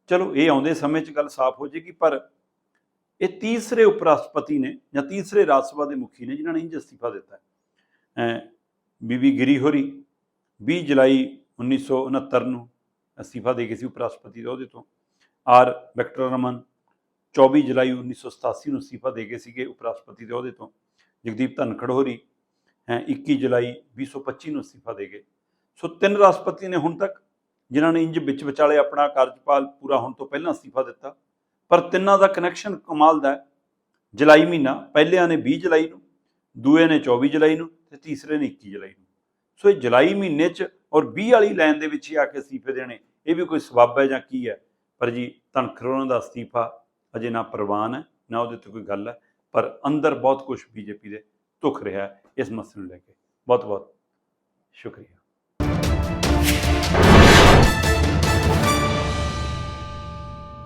ਚਲੋ, ਇਹ ਆਉਂਦੇ ਸਮੇਂ 'ਚ ਗੱਲ ਸਾਫ਼ ਹੋ ਜਾਏਗੀ, ਪਰ ਇਹ ਤੀਸਰੇ ਉਪ ਰਾਸ਼ਟਰਪਤੀ ਨੇ ਜਾਂ ਤੀਸਰੇ ਰਾਜ ਸਭਾ ਦੇ ਮੁਖੀ ਨੇ ਜਿਨ੍ਹਾਂ ਨੇ ਇੰਜ ਅਸਤੀਫਾ ਦਿੱਤਾ ਹੈ। ਅਮ ਬੀਬੀ ਗਿਰੀ ਹੋਰੀ 20 ਜੁਲਾਈ 1969 ਨੂੰ ਅਸਤੀਫਾ ਦੇ ਗਏ ਸੀ ਉਪ ਰਾਸ਼ਟਰਪਤੀ ਦੇ ਅਹੁਦੇ ਤੋਂ। ਆਰ ਵੈਕਟਰ ਰਮਨ 24 ਜੁਲਾਈ 1987 ਨੂੰ ਅਸਤੀਫਾ ਦੇ ਗਏ ਸੀਗੇ ਉਪ ਰਾਸ਼ਟਰਪਤੀ ਦੇ ਅਹੁਦੇ ਤੋਂ। ਜਗਦੀਪ ਧਨਖੜ ਹੋਰੀ ਹੈ 21 ਜੁਲਾਈ 2025 ਨੂੰ ਅਸਤੀਫਾ ਦੇ ਗਏ। ਸੋ ਤਿੰਨ ਰਾਸ਼ਟਰਪਤੀ ਨੇ ਹੁਣ ਤੱਕ ਜਿਨ੍ਹਾਂ ਨੇ ਇੰਜ ਵਿੱਚ ਵਿਚਾਲੇ ਆਪਣਾ ਕਾਰਜਪਾਲ ਪੂਰਾ ਹੋਣ ਤੋਂ ਪਹਿਲਾਂ ਅਸਤੀਫਾ ਦਿੱਤਾ, ਪਰ ਤਿੰਨਾਂ ਦਾ ਕਨੈਕਸ਼ਨ ਕਮਾਲ ਦਾ ਹੈ। ਜੁਲਾਈ ਮਹੀਨਾ, ਪਹਿਲਿਆਂ ਨੇ 20 ਜੁਲਾਈ ਨੂੰ, ਦੂਏ ਨੇ 24 ਜੁਲਾਈ ਨੂੰ ਤੇ ਤੀਸਰੇ ਨੇ 21 ਜੁਲਾਈ ਨੂੰ। ਸੋ ਇਹ ਜੁਲਾਈ ਮਹੀਨੇ 'ਚ ਔਰ 20 ਵਾਲੀ ਲਾਈਨ ਦੇ ਵਿੱਚ ਹੀ ਆ ਕੇ ਅਸਤੀਫੇ ਦੇਣੇ, ਇਹ ਵੀ ਕੋਈ ਸਬੱਬ ਹੈ ਜਾਂ ਕੀ ਹੈ? ਪਰ ਜੀ, ਧਨਖੜ ਉਹਨਾਂ ਦਾ ਅਸਤੀਫਾ ਅਜੇ ਨਾ ਪ੍ਰਵਾਨ ਹੈ, ਨਾ ਉਹਦੇ ਤੇ ਕੋਈ ਗੱਲ ਹੈ, ਪਰ ਅੰਦਰ ਬਹੁਤ ਕੁਝ ਬੀਜੇਪੀ ਦੇ ਧੁਖ ਰਿਹਾ ਇਸ ਮਸਲੇ ਨੂੰ ਲੈ ਕੇ। ਬਹੁਤ ਬਹੁਤ ਸ਼ੁਕਰੀਆ।